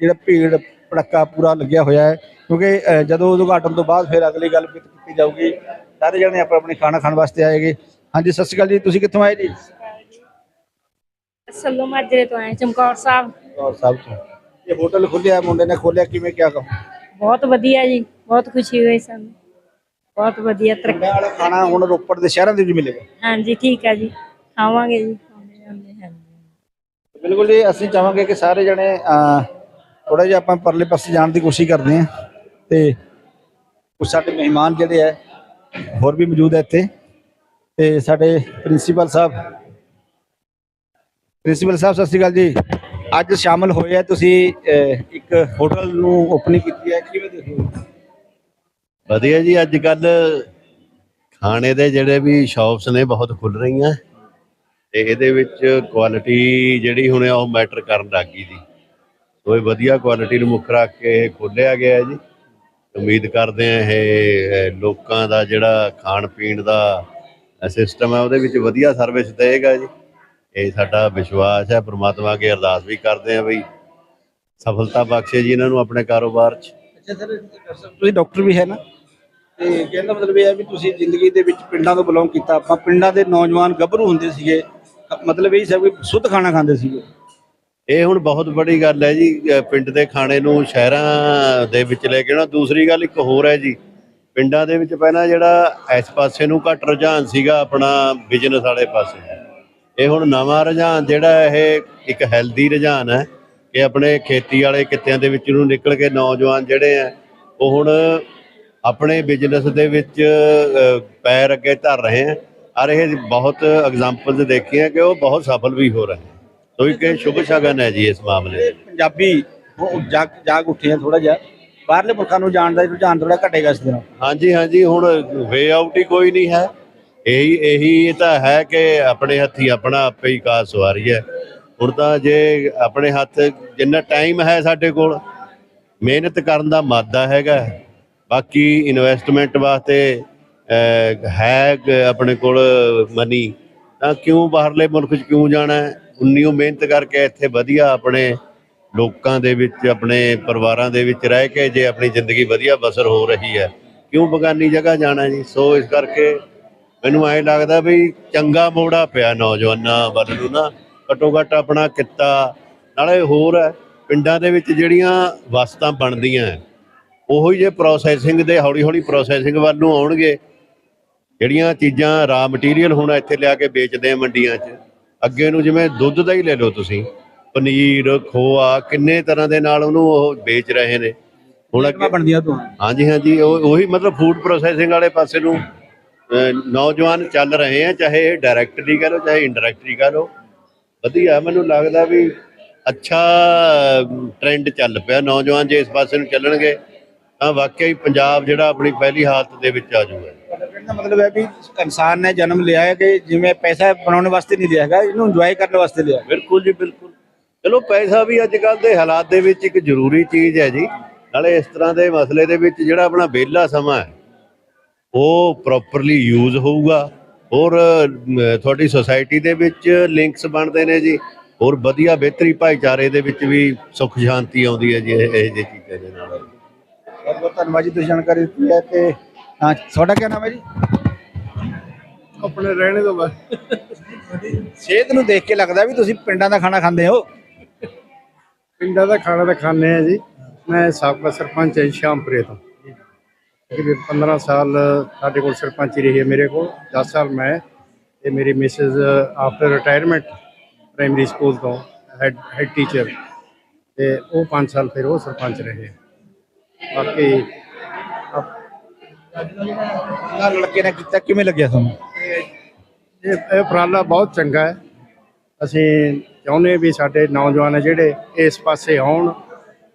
ਜਿਹੜਾ ਭੀੜ ਭੜੱਕਾ ਪੂਰਾ ਲੱਗਿਆ ਹੋਇਆ ਹੈ। ਕਿਉਂਕਿ ਜਦੋਂ ਉਦਘਾਟਨ ਤੋਂ ਬਾਅਦ ਫਿਰ ਅਗਲੀ ਗੱਲ ਕੀਤੀ ਜਾਊਗੀ। ਸਾਰੇ ਜਣੇ ਆਪਾਂ ਆਪਣੇ ਖਾਣਾ ਖਾਣ ਵਾਸਤੇ ਆਏਗੇ ਹਾਂਜੀ ਸਤਿ ਸ਼੍ਰੀ ਅਕਾਲ ਜੀ ਤੁਸੀਂ ਕਿੱਥੋਂ ਆਏ ਜੀ? ਸੱਲੋ ਮਾਜਰੇ ਤੋਂ ਆਏ ਚਮਕੌਰ ਸਾਹਿਬ। ਔਰ ਸਭ ਤੋਂ। ਇਹ ਹੋਟਲ ਖੁੱਲਿਆ ਮੁੰਡੇ ਨੇ ਖੋਲਿਆ ਕਿਵੇਂ ਕਿਆ ਕਹੋ ਬਹੁਤ ਵਧੀਆ ਜੀ ਬਹੁਤ ਖੁਸ਼ੀ ਹੋਈ ਸਾਨੂੰ। ਬਹੁਤ ਵਧੀਆ ਤਰੱਕੀ। ਵਾਲਾ ਖਾਣਾ ਹੁਣ ਰੋਪੜ ਦੇ ਸ਼ਹਿਰਾਂ ਦੇ ਵਿੱਚ ਮਿਲੇਗਾ। ਹਾਂਜੀ ਠੀਕ ਹੈ ਜੀ ਖਾਵਾਂਗੇ ਜੀ। ਬਿਲਕੁਲ ਜੀ ਅਸੀਂ ਚਾਹਾਂਗੇ ਕਿ ਸਾਰੇ ਜਣੇ ਥੋੜਾ ਜਿਹਾ ਆਪਾਂ ਪਰਲੇ ਪਾਸੇ ਜਾਣ ਦੀ ਕੋਸ਼ਿਸ਼ ਕਰਦੇ ਹਾਂ ਤੇ ਕੁਝ ਸਾਡੇ ਮਹਿਮਾਨ ਜਿਹੜੇ ਹੈ ਹੋਰ ਵੀ ਮੌਜੂਦ ਹੈ ਇੱਥੇ ਤੇ ਸਾਡੇ ਪ੍ਰਿੰਸੀਪਲ ਸਾਹਿਬ। ਪ੍ਰਿੰਸੀਪਲ ਸਾਹਿਬ ਸਤਿ ਸ਼੍ਰੀ ਅਕਾਲ ਜੀ। ਅੱਜ ਸ਼ਾਮਲ ਹੋਏ ਆ ਤੁਸੀਂ ਇੱਕ ਹੋਟਲ ਨੂੰ ਓਪਨਿੰਗ ਕੀਤੀ ਹੈ ਕਿਵੇਂ ਦੇਖੋ ਵਧੀਆ ਜੀ ਅੱਜ ਕੱਲ ਖਾਣੇ ਦੇ ਜਿਹੜੇ ਵੀ ਸ਼ਾਪਸ ਨੇ ਬਹੁਤ ਖੁੱਲ ਰਹੀਆਂ। ਤੇ ਇਹਦੇ ਵਿੱਚ ਕੁਆਲਿਟੀ ਜਿਹੜੀ ਹੁਣ ਉਹ ਮੈਟਰ ਕਰਨ ਲੱਗ ਦੀ ਸੋ ਇਹ ਵਧੀਆ ਕੁਆਲਿਟੀ ਨੂੰ ਮੁੱਖ ਰੱਖ ਕੇ ਖੋਲਿਆ ਗਿਆ ਜੀ। ਉਮੀਦ ਕਰਦੇ ਆ ਇਹ ਲੋਕਾਂ ਦਾ ਜਿਹੜਾ ਖਾਣ ਪੀਣ ਦਾ ਸਿਸਟਮ ਹੈ, ਉਹਦੇ ਵਿੱਚ ਵਧੀਆ ਸਰਵਿਸ ਦੇਗਾ ਜੀ। ਇਹ ਸਾਡਾ ਵਿਸ਼ਵਾਸ ਹੈ, ਪ੍ਰਮਾਤਮਾ ਅੱਗੇ ਅਰਦਾਸ ਵੀ ਕਰਦੇ ਆ ਬਈ। ਸਫਲਤਾ ਬਖਸ਼ੇ ਜੀ ਇਹਨਾਂ ਨੂੰ ਆਪਣੇ ਕਾਰੋਬਾਰ 'ਚ। ਅੱਛਾ ਸਰ, ਤੁਸੀਂ ਡਾਕਟਰ ਵੀ ਹੈ ਨਾ? ਤੇ ਕਹਿੰਦਾ ਮਤਲਬ ਇਹ ਹੈ ਵੀ ਤੁਸੀਂ ਜ਼ਿੰਦਗੀ ਦੇ ਵਿੱਚ ਪਿੰਡਾਂ ਤੋਂ ਬਿਲੋਂਗ ਕੀਤਾ। ਆਪਾਂ ਪਿੰਡਾਂ ਦੇ ਨੌਜਵਾਨ ਗੱਭਰੂ ਹੁੰਦੇ ਸੀਗੇ। ਮਤਲਬ ਇਹ ਸਭ ਸ਼ੁੱਧ ਖਾਣਾ ਖਾਂਦੇ ਸੀਗੇ ਇਹ ਹੁਣ ਬਹੁਤ ਵੱਡੀ ਗੱਲ ਹੈ ਜੀ ਅਹ ਪਿੰਡ ਦੇ ਖਾਣੇ ਨੂੰ ਸ਼ਹਿਰਾਂ ਦੇ ਵਿੱਚ ਲੈ ਕੇ ਆਉਣਾ। ਦੂਸਰੀ ਗੱਲ ਇੱਕ ਹੋਰ ਹੈ ਜੀ ਪਿੰਡਾਂ ਦੇ ਵਿੱਚ ਪਹਿਲਾਂ ਜਿਹੜਾ ਇਸ ਪਾਸੇ ਨੂੰ ਘੱਟ ਰੁਝਾਨ ਸੀਗਾ ਆਪਣਾ ਬਿਜ਼ਨਸ ਵਾਲੇ ਪਾਸੇ। ਇਹ ਹੁਣ ਨਵਾਂ ਰੁਝਾਨ ਜਿਹੜਾ ਇਹ ਇੱਕ ਹੈਲਦੀ ਰੁਝਾਨ ਹੈ ਕਿ ਆਪਣੇ ਖੇਤੀ ਵਾਲੇ ਕਿੱਤਿਆਂ ਦੇ ਵਿੱਚ ਨੂੰ ਨਿਕਲ ਕੇ ਨੌਜਵਾਨ ਜਿਹੜੇ ਆ ਉਹ ਹੁਣ ਆਪਣੇ ਬਿਜ਼ਨਸ ਦੇ ਵਿੱਚ ਅਹ, ਪੈਰ ਅੱਗੇ ਧਰ ਰਹੇ ਆ। ਔਰ ਇਹ ਬਹੁਤ ਐਗਜ਼ਾਮਪਲਸ ਦੇਖੀਆਂ ਕਿ ਉਹ ਬਹੁਤ ਸਫਲ ਵੀ ਹੋ ਰਹੇ ਹੈ ਸੋ ਇੱਕ ਇਹ ਸ਼ੁਭ ਸ਼ਗਨ ਹੈ ਜੀ ਇਸ ਮਾਮਲੇ ਪੰਜਾਬੀ ਉਹ ਜਾਗ ਜਾਗ ਉੱਠੇ ਆ ਥੋੜਾ ਜਿਹਾ। ਬਾਹਰਲੇ ਮੁਲਕਾਂ ਨੂੰ ਜਾਣ ਦਾ ਰੁਝਾਨ ਥੋੜਾ ਘਟੇਗਾ ਇਸ ਦਿਨ। ਹਾਂਜੀ ਹਾਂਜੀ ਹੁਣ ਵੇ ਆਊਟ ਹੀ ਕੋਈ ਨਹੀਂ ਹੈ। ਇਹੀ ਇਹੀ ਤਾਂ ਹੈ ਕਿ ਆਪਣੇ ਹੱਥੀ ਆਪਣਾ ਆਪੇ ਹੀ ਕਾਸ ਸਵਾਰੀ ਹੈ। ਹੁਣ ਤਾਂ ਜੇ ਆਪਣੇ ਹੱਥ ਜਿੰਨਾ ਟਾਈਮ ਹੈ ਸਾਡੇ ਕੋਲ ਮਿਹਨਤ ਕਰਨ ਦਾ ਮਾਦਾ ਹੈਗਾ। ਬਾਕੀ ਇਨਵੈਸਟਮੈਂਟ ਵਾਸਤੇ ਹੈ ਆਪਣੇ ਕੋਲ ਮਨੀ ਤਾਂ ਕਿਉਂ ਬਾਹਰਲੇ ਮੁਲਕ 'ਚ ਕਿਉਂ ਜਾਣਾ ਹੈ? ਉਨੀਓ ਮਿਹਨਤ ਕਰਕੇ ਇੱਥੇ ਵਧੀਆ ਆਪਣੇ ਲੋਕਾਂ ਦੇ ਵਿੱਚ ਆਪਣੇ ਪਰਿਵਾਰਾਂ ਦੇ ਵਿੱਚ ਰਹਿ ਕੇ ਜੇ ਆਪਣੀ ਜ਼ਿੰਦਗੀ ਵਧੀਆ ਬਸਰ ਹੋ ਰਹੀ ਹੈ। ਕਿਉਂ ਬਗਾਨੀ ਜਗ੍ਹਾ ਜਾਣਾ ਜੀ? ਸੋ ਇਸ ਕਰਕੇ ਮੈਨੂੰ ਐਂ ਲੱਗਦਾ ਵੀ ਚੰਗਾ ਮੋੜਾ ਪਿਆ ਨੌਜਵਾਨਾਂ ਵੱਲ ਨੂੰ ਨਾ। ਘੱਟੋ ਘੱਟ ਆਪਣਾ ਕਿੱਤਾ ਨਾਲੇ ਹੋਰ ਹੈ ਪਿੰਡਾਂ ਦੇ ਵਿੱਚ ਜਿਹੜੀਆਂ ਵਸਤਾਂ ਬਣਦੀਆਂ ਹੈ, ਉਹੋ ਹੀ ਜੇ ਪ੍ਰੋਸੈਸਿੰਗ ਦੇ ਹੌਲੀ ਹੌਲੀ ਪ੍ਰੋਸੈਸਿੰਗ ਵੱਲ ਨੂੰ ਆਉਣਗੇ ਜਿਹੜੀਆਂ ਚੀਜ਼ਾਂ ਰਾ ਮਟੀਰੀਅਲ ਹੁਣ ਇੱਥੇ ਲਿਆ ਕੇ ਵੇਚਦੇ ਆ ਮੰਡੀਆਂ 'ਚ ਅੱਗੇ ਨੂੰ ਜਿਵੇਂ ਦੁੱਧ ਦਾ ਹੀ ਲੈ ਲਓ ਤੁਸੀਂ ਪਨੀਰ ਖੋਆ ਕਿੰਨੇ ਤਰ੍ਹਾਂ ਦੇ ਨਾਲ ਉਹਨੂੰ ਉਹ ਵੇਚ ਰਹੇ ਨੇ। ਹੁਣ ਅੱਗੇ ਬਣਦੀਆਂ ਤੋਂ। ਹਾਂਜੀ ਹਾਂਜੀ ਉਹ ਉਹੀ ਮਤਲਬ ਫੂਡ ਪ੍ਰੋਸੈਸਿੰਗ ਵਾਲੇ ਪਾਸੇ ਨੂੰ ਨੌਜਵਾਨ ਚੱਲ ਰਹੇ ਆ ਚਾਹੇ ਡਾਇਰੈਕਟਲੀ ਕਹ ਲਓ ਚਾਹੇ ਇਨਡਾਇਰੈਕਟਲੀ ਕਹ ਲਓ। ਵਧੀਆ ਮੈਨੂੰ ਲੱਗਦਾ ਵੀ ਅੱਛਾ ਟ੍ਰੈਂਡ ਚੱਲ ਪਿਆ ਨੌਜਵਾਨ ਜੇ ਇਸ ਪਾਸੇ ਨੂੰ ਚੱਲਣਗੇ ਤਾਂ ਵਾਕਿਆ ਹੀ ਪੰਜਾਬ ਜਿਹੜਾ ਆਪਣੀ ਪਹਿਲੀ ਹਾਲਤ ਦੇ ਵਿੱਚ ਆ ਜਾਊਗਾ। ਕਹਿਣ ਦਾ ਮਤਲਬ ਹੈ ਵੀ ਇਨਸਾਨ ਨੇ ਜਨਮ ਲਿਆ ਹੈ ਕਿ ਜਿਵੇਂ ਪੈਸਾ ਬਣਾਉਣ ਵਾਸਤੇ ਨਹੀਂ ਲਿਆ ਹੈਗਾ ਇਹਨੂੰ ਇੰਜੋਏ ਕਰਨ ਵਾਸਤੇ ਲਿਆ ਬਿਲਕੁਲ ਜੀ ਬਿਲਕੁਲ। ਚਲੋ ਪੈਸਾ ਵੀ ਅੱਜ ਕੱਲ ਦੇ ਹਾਲਾਤ ਦੇ ਵਿੱਚ ਇੱਕ ਜ਼ਰੂਰੀ ਚੀਜ਼ ਹੈ ਜੀ। ਨਾਲੇ ਇਸ ਤਰ੍ਹਾਂ ਦੇ ਮਸਲੇ ਦੇ ਵਿੱਚ ਜਿਹੜਾ ਆਪਣਾ ਵਿਹਲਾ ਸਮਾਂ ਹੈ ਉਹ ਪ੍ਰੋਪਰਲੀ ਯੂਜ਼ ਹੋਊਗਾ। ਔਰ ਤੁਹਾਡੀ ਸੋਸਾਇਟੀ ਦੇ ਵਿੱਚ ਲਿੰਕਸ ਬਣਦੇ ਨੇ ਜੀ। ਔਰ ਵਧੀਆ ਬਿਹਤਰੀ ਭਾਈਚਾਰੇ ਦੇ ਵਿੱਚ ਵੀ ਸੁੱਖ ਸ਼ਾਂਤੀ ਆਉਂਦੀ ਹੈ ਜੀ ਇਹ ਇਹ ਜਿਹੀ ਚੀਜ਼ਾਂ ਦੇ ਨਾਲ। ਬਹੁਤ ਬਹੁਤ ਧੰਨਵਾਦ ਜੀ ਤੁਸੀਂ ਜਾਣਕਾਰੀ ਦਿੱਤੀ ਹੈ ਤੇ ਹਾਂ ਤੁਹਾਡਾ ਕੀ ਨਾਮ ਹੈ ਜੀ? ਆਪਣੇ ਰਹਿਣੇ ਤੋਂ ਬਸ ਸਿਹਤ ਨੂੰ ਦੇਖ ਕੇ ਲੱਗਦਾ ਵੀ ਤੁਸੀਂ ਪਿੰਡਾਂ ਦਾ ਖਾਣਾ ਖਾਂਦੇ ਹੋ। ਪਿੰਡਾਂ ਦਾ ਖਾਣਾ ਤਾਂ ਖਾਂਦੇ ਆ ਜੀ। ਮੈਂ ਸਾਬਕਾ ਸਰਪੰਚ ਹਾਂ ਜੀ ਸ਼ਾਮਪੁਰੇ ਤੋਂ। ਤਕਰੀਬਨ 15 ਸਾਲ ਸਾਡੇ ਕੋਲ ਸਰਪੰਚੀ ਰਹੀ ਹੈ ਮੇਰੇ ਕੋਲ। 10 ਸਾਲ ਮੈਂ ਤੇ ਮੇਰੀ missus after retirement primary school ਤੋਂ ਹੈਡ ਹੈਡ ਟੀਚਰ ਤੇ ਉਹ 5 ਸਾਲ ਫਿਰ ਉਹ ਸਰਪੰਚ ਰਹੇ। ਬਾਕੀ ਨਾਲ ਲੜਕੇ ਨੇ ਕੀਤਾ ਕਿਵੇਂ ਲੱਗਿਆ ਤੁਹਾਨੂੰ? ਇਹ ਇਹ ਉਪਰਾਲਾ ਬਹੁਤ ਚੰਗਾ ਹੈ। ਅਸੀਂ ਚਾਹੁੰਦੇ ਵੀ ਸਾਡੇ ਨੌਜਵਾਨ ਜਿਹੜੇ ਇਸ ਪਾਸੇ ਆਉਣ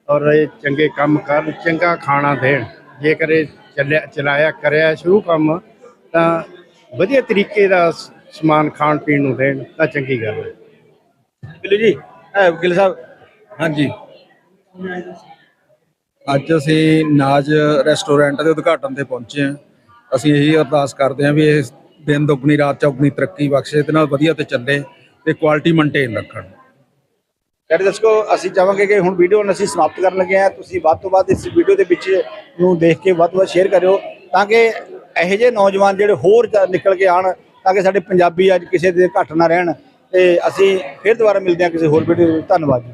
ਔਰ ਇਹ ਚੰਗੇ ਕੰਮ ਕਰਨ ਚੰਗਾ ਖਾਣਾ ਦੇਣ। ਜੇਕਰ ਇਹ ਚੱਲਿਆ ਚਲਾਇਆ ਕਰਿਆ ਸ਼ੁਰੂ ਕੰਮ ਤਾਂ ਵਧੀਆ ਤਰੀਕੇ ਦਾ ਸਮਾਨ ਖਾਣ ਪੀਣ ਨੂੰ ਦੇਣ ਤਾਂ ਚੰਗੀ ਗੱਲ ਹੈ। ਬਿੱਲੂ ਜੀ ਵਕੀਲ ਸਾਹਿਬ। ਹਾਂਜੀ। ਅੱਜ ਅਸੀਂ ਨਾਜ ਰੈਸਟੋਰੈਂਟ ਦੇ ਉਦਘਾਟਨ ਤੇ ਪਹੁੰਚੇ ਹਾਂ। ਅਸੀਂ ਇਹੀ ਅਰਦਾਸ ਕਰਦੇ ਹਾਂ ਵੀ ਇਹ ਦਿਨ ਦੁੱਗਣੀ ਰਾਤ ਚੌਗਣੀ ਤਰੱਕੀ ਬਖਸ਼ੇ ਤੇ ਨਾਲ ਵਧੀਆ ਤੇ ਚੱਲੇ ਤੇ ਕੁਆਲਿਟੀ ਮੇਨਟੇਨ ਰੱਖਣ। ਸਾਡੇ ਦੱਸੋ, ਅਸੀਂ ਚਾਹਾਂਗੇ ਕਿ ਹੁਣ ਵੀਡੀਓ ਨੂੰ ਅਸੀਂ ਸਮਾਪਤ ਕਰਨ ਲੱਗੇ ਹਾਂ। ਤੁਸੀਂ ਵੱਧ ਤੋਂ ਵੱਧ ਇਸ ਵੀਡੀਓ ਦੇ ਵਿੱਚ ਨੂੰ ਦੇਖ ਕੇ ਵੱਧ ਤੋਂ ਵੱਧ ਸ਼ੇਅਰ ਕਰਿਓ ਤਾਂ ਕਿ ਇਹੋ ਜਿਹੇ ਨੌਜਵਾਨ ਜਿਹੜੇ ਹੋਰ ਨਿਕਲ ਕੇ ਆਣ ਤਾਂ ਕਿ ਸਾਡੇ ਪੰਜਾਬੀ ਅੱਜ ਕਿਸੇ ਦੇ ਘੱਟ ਨਾ ਰਹਿਣ ਤੇ ਅਸੀਂ ਫਿਰ ਦੁਬਾਰਾ ਮਿਲਦੇ ਹਾਂ ਕਿਸੇ ਹੋਰ ਵੀਡੀਓ ਵਿੱਚ। ਧੰਨਵਾਦ ਜੀ।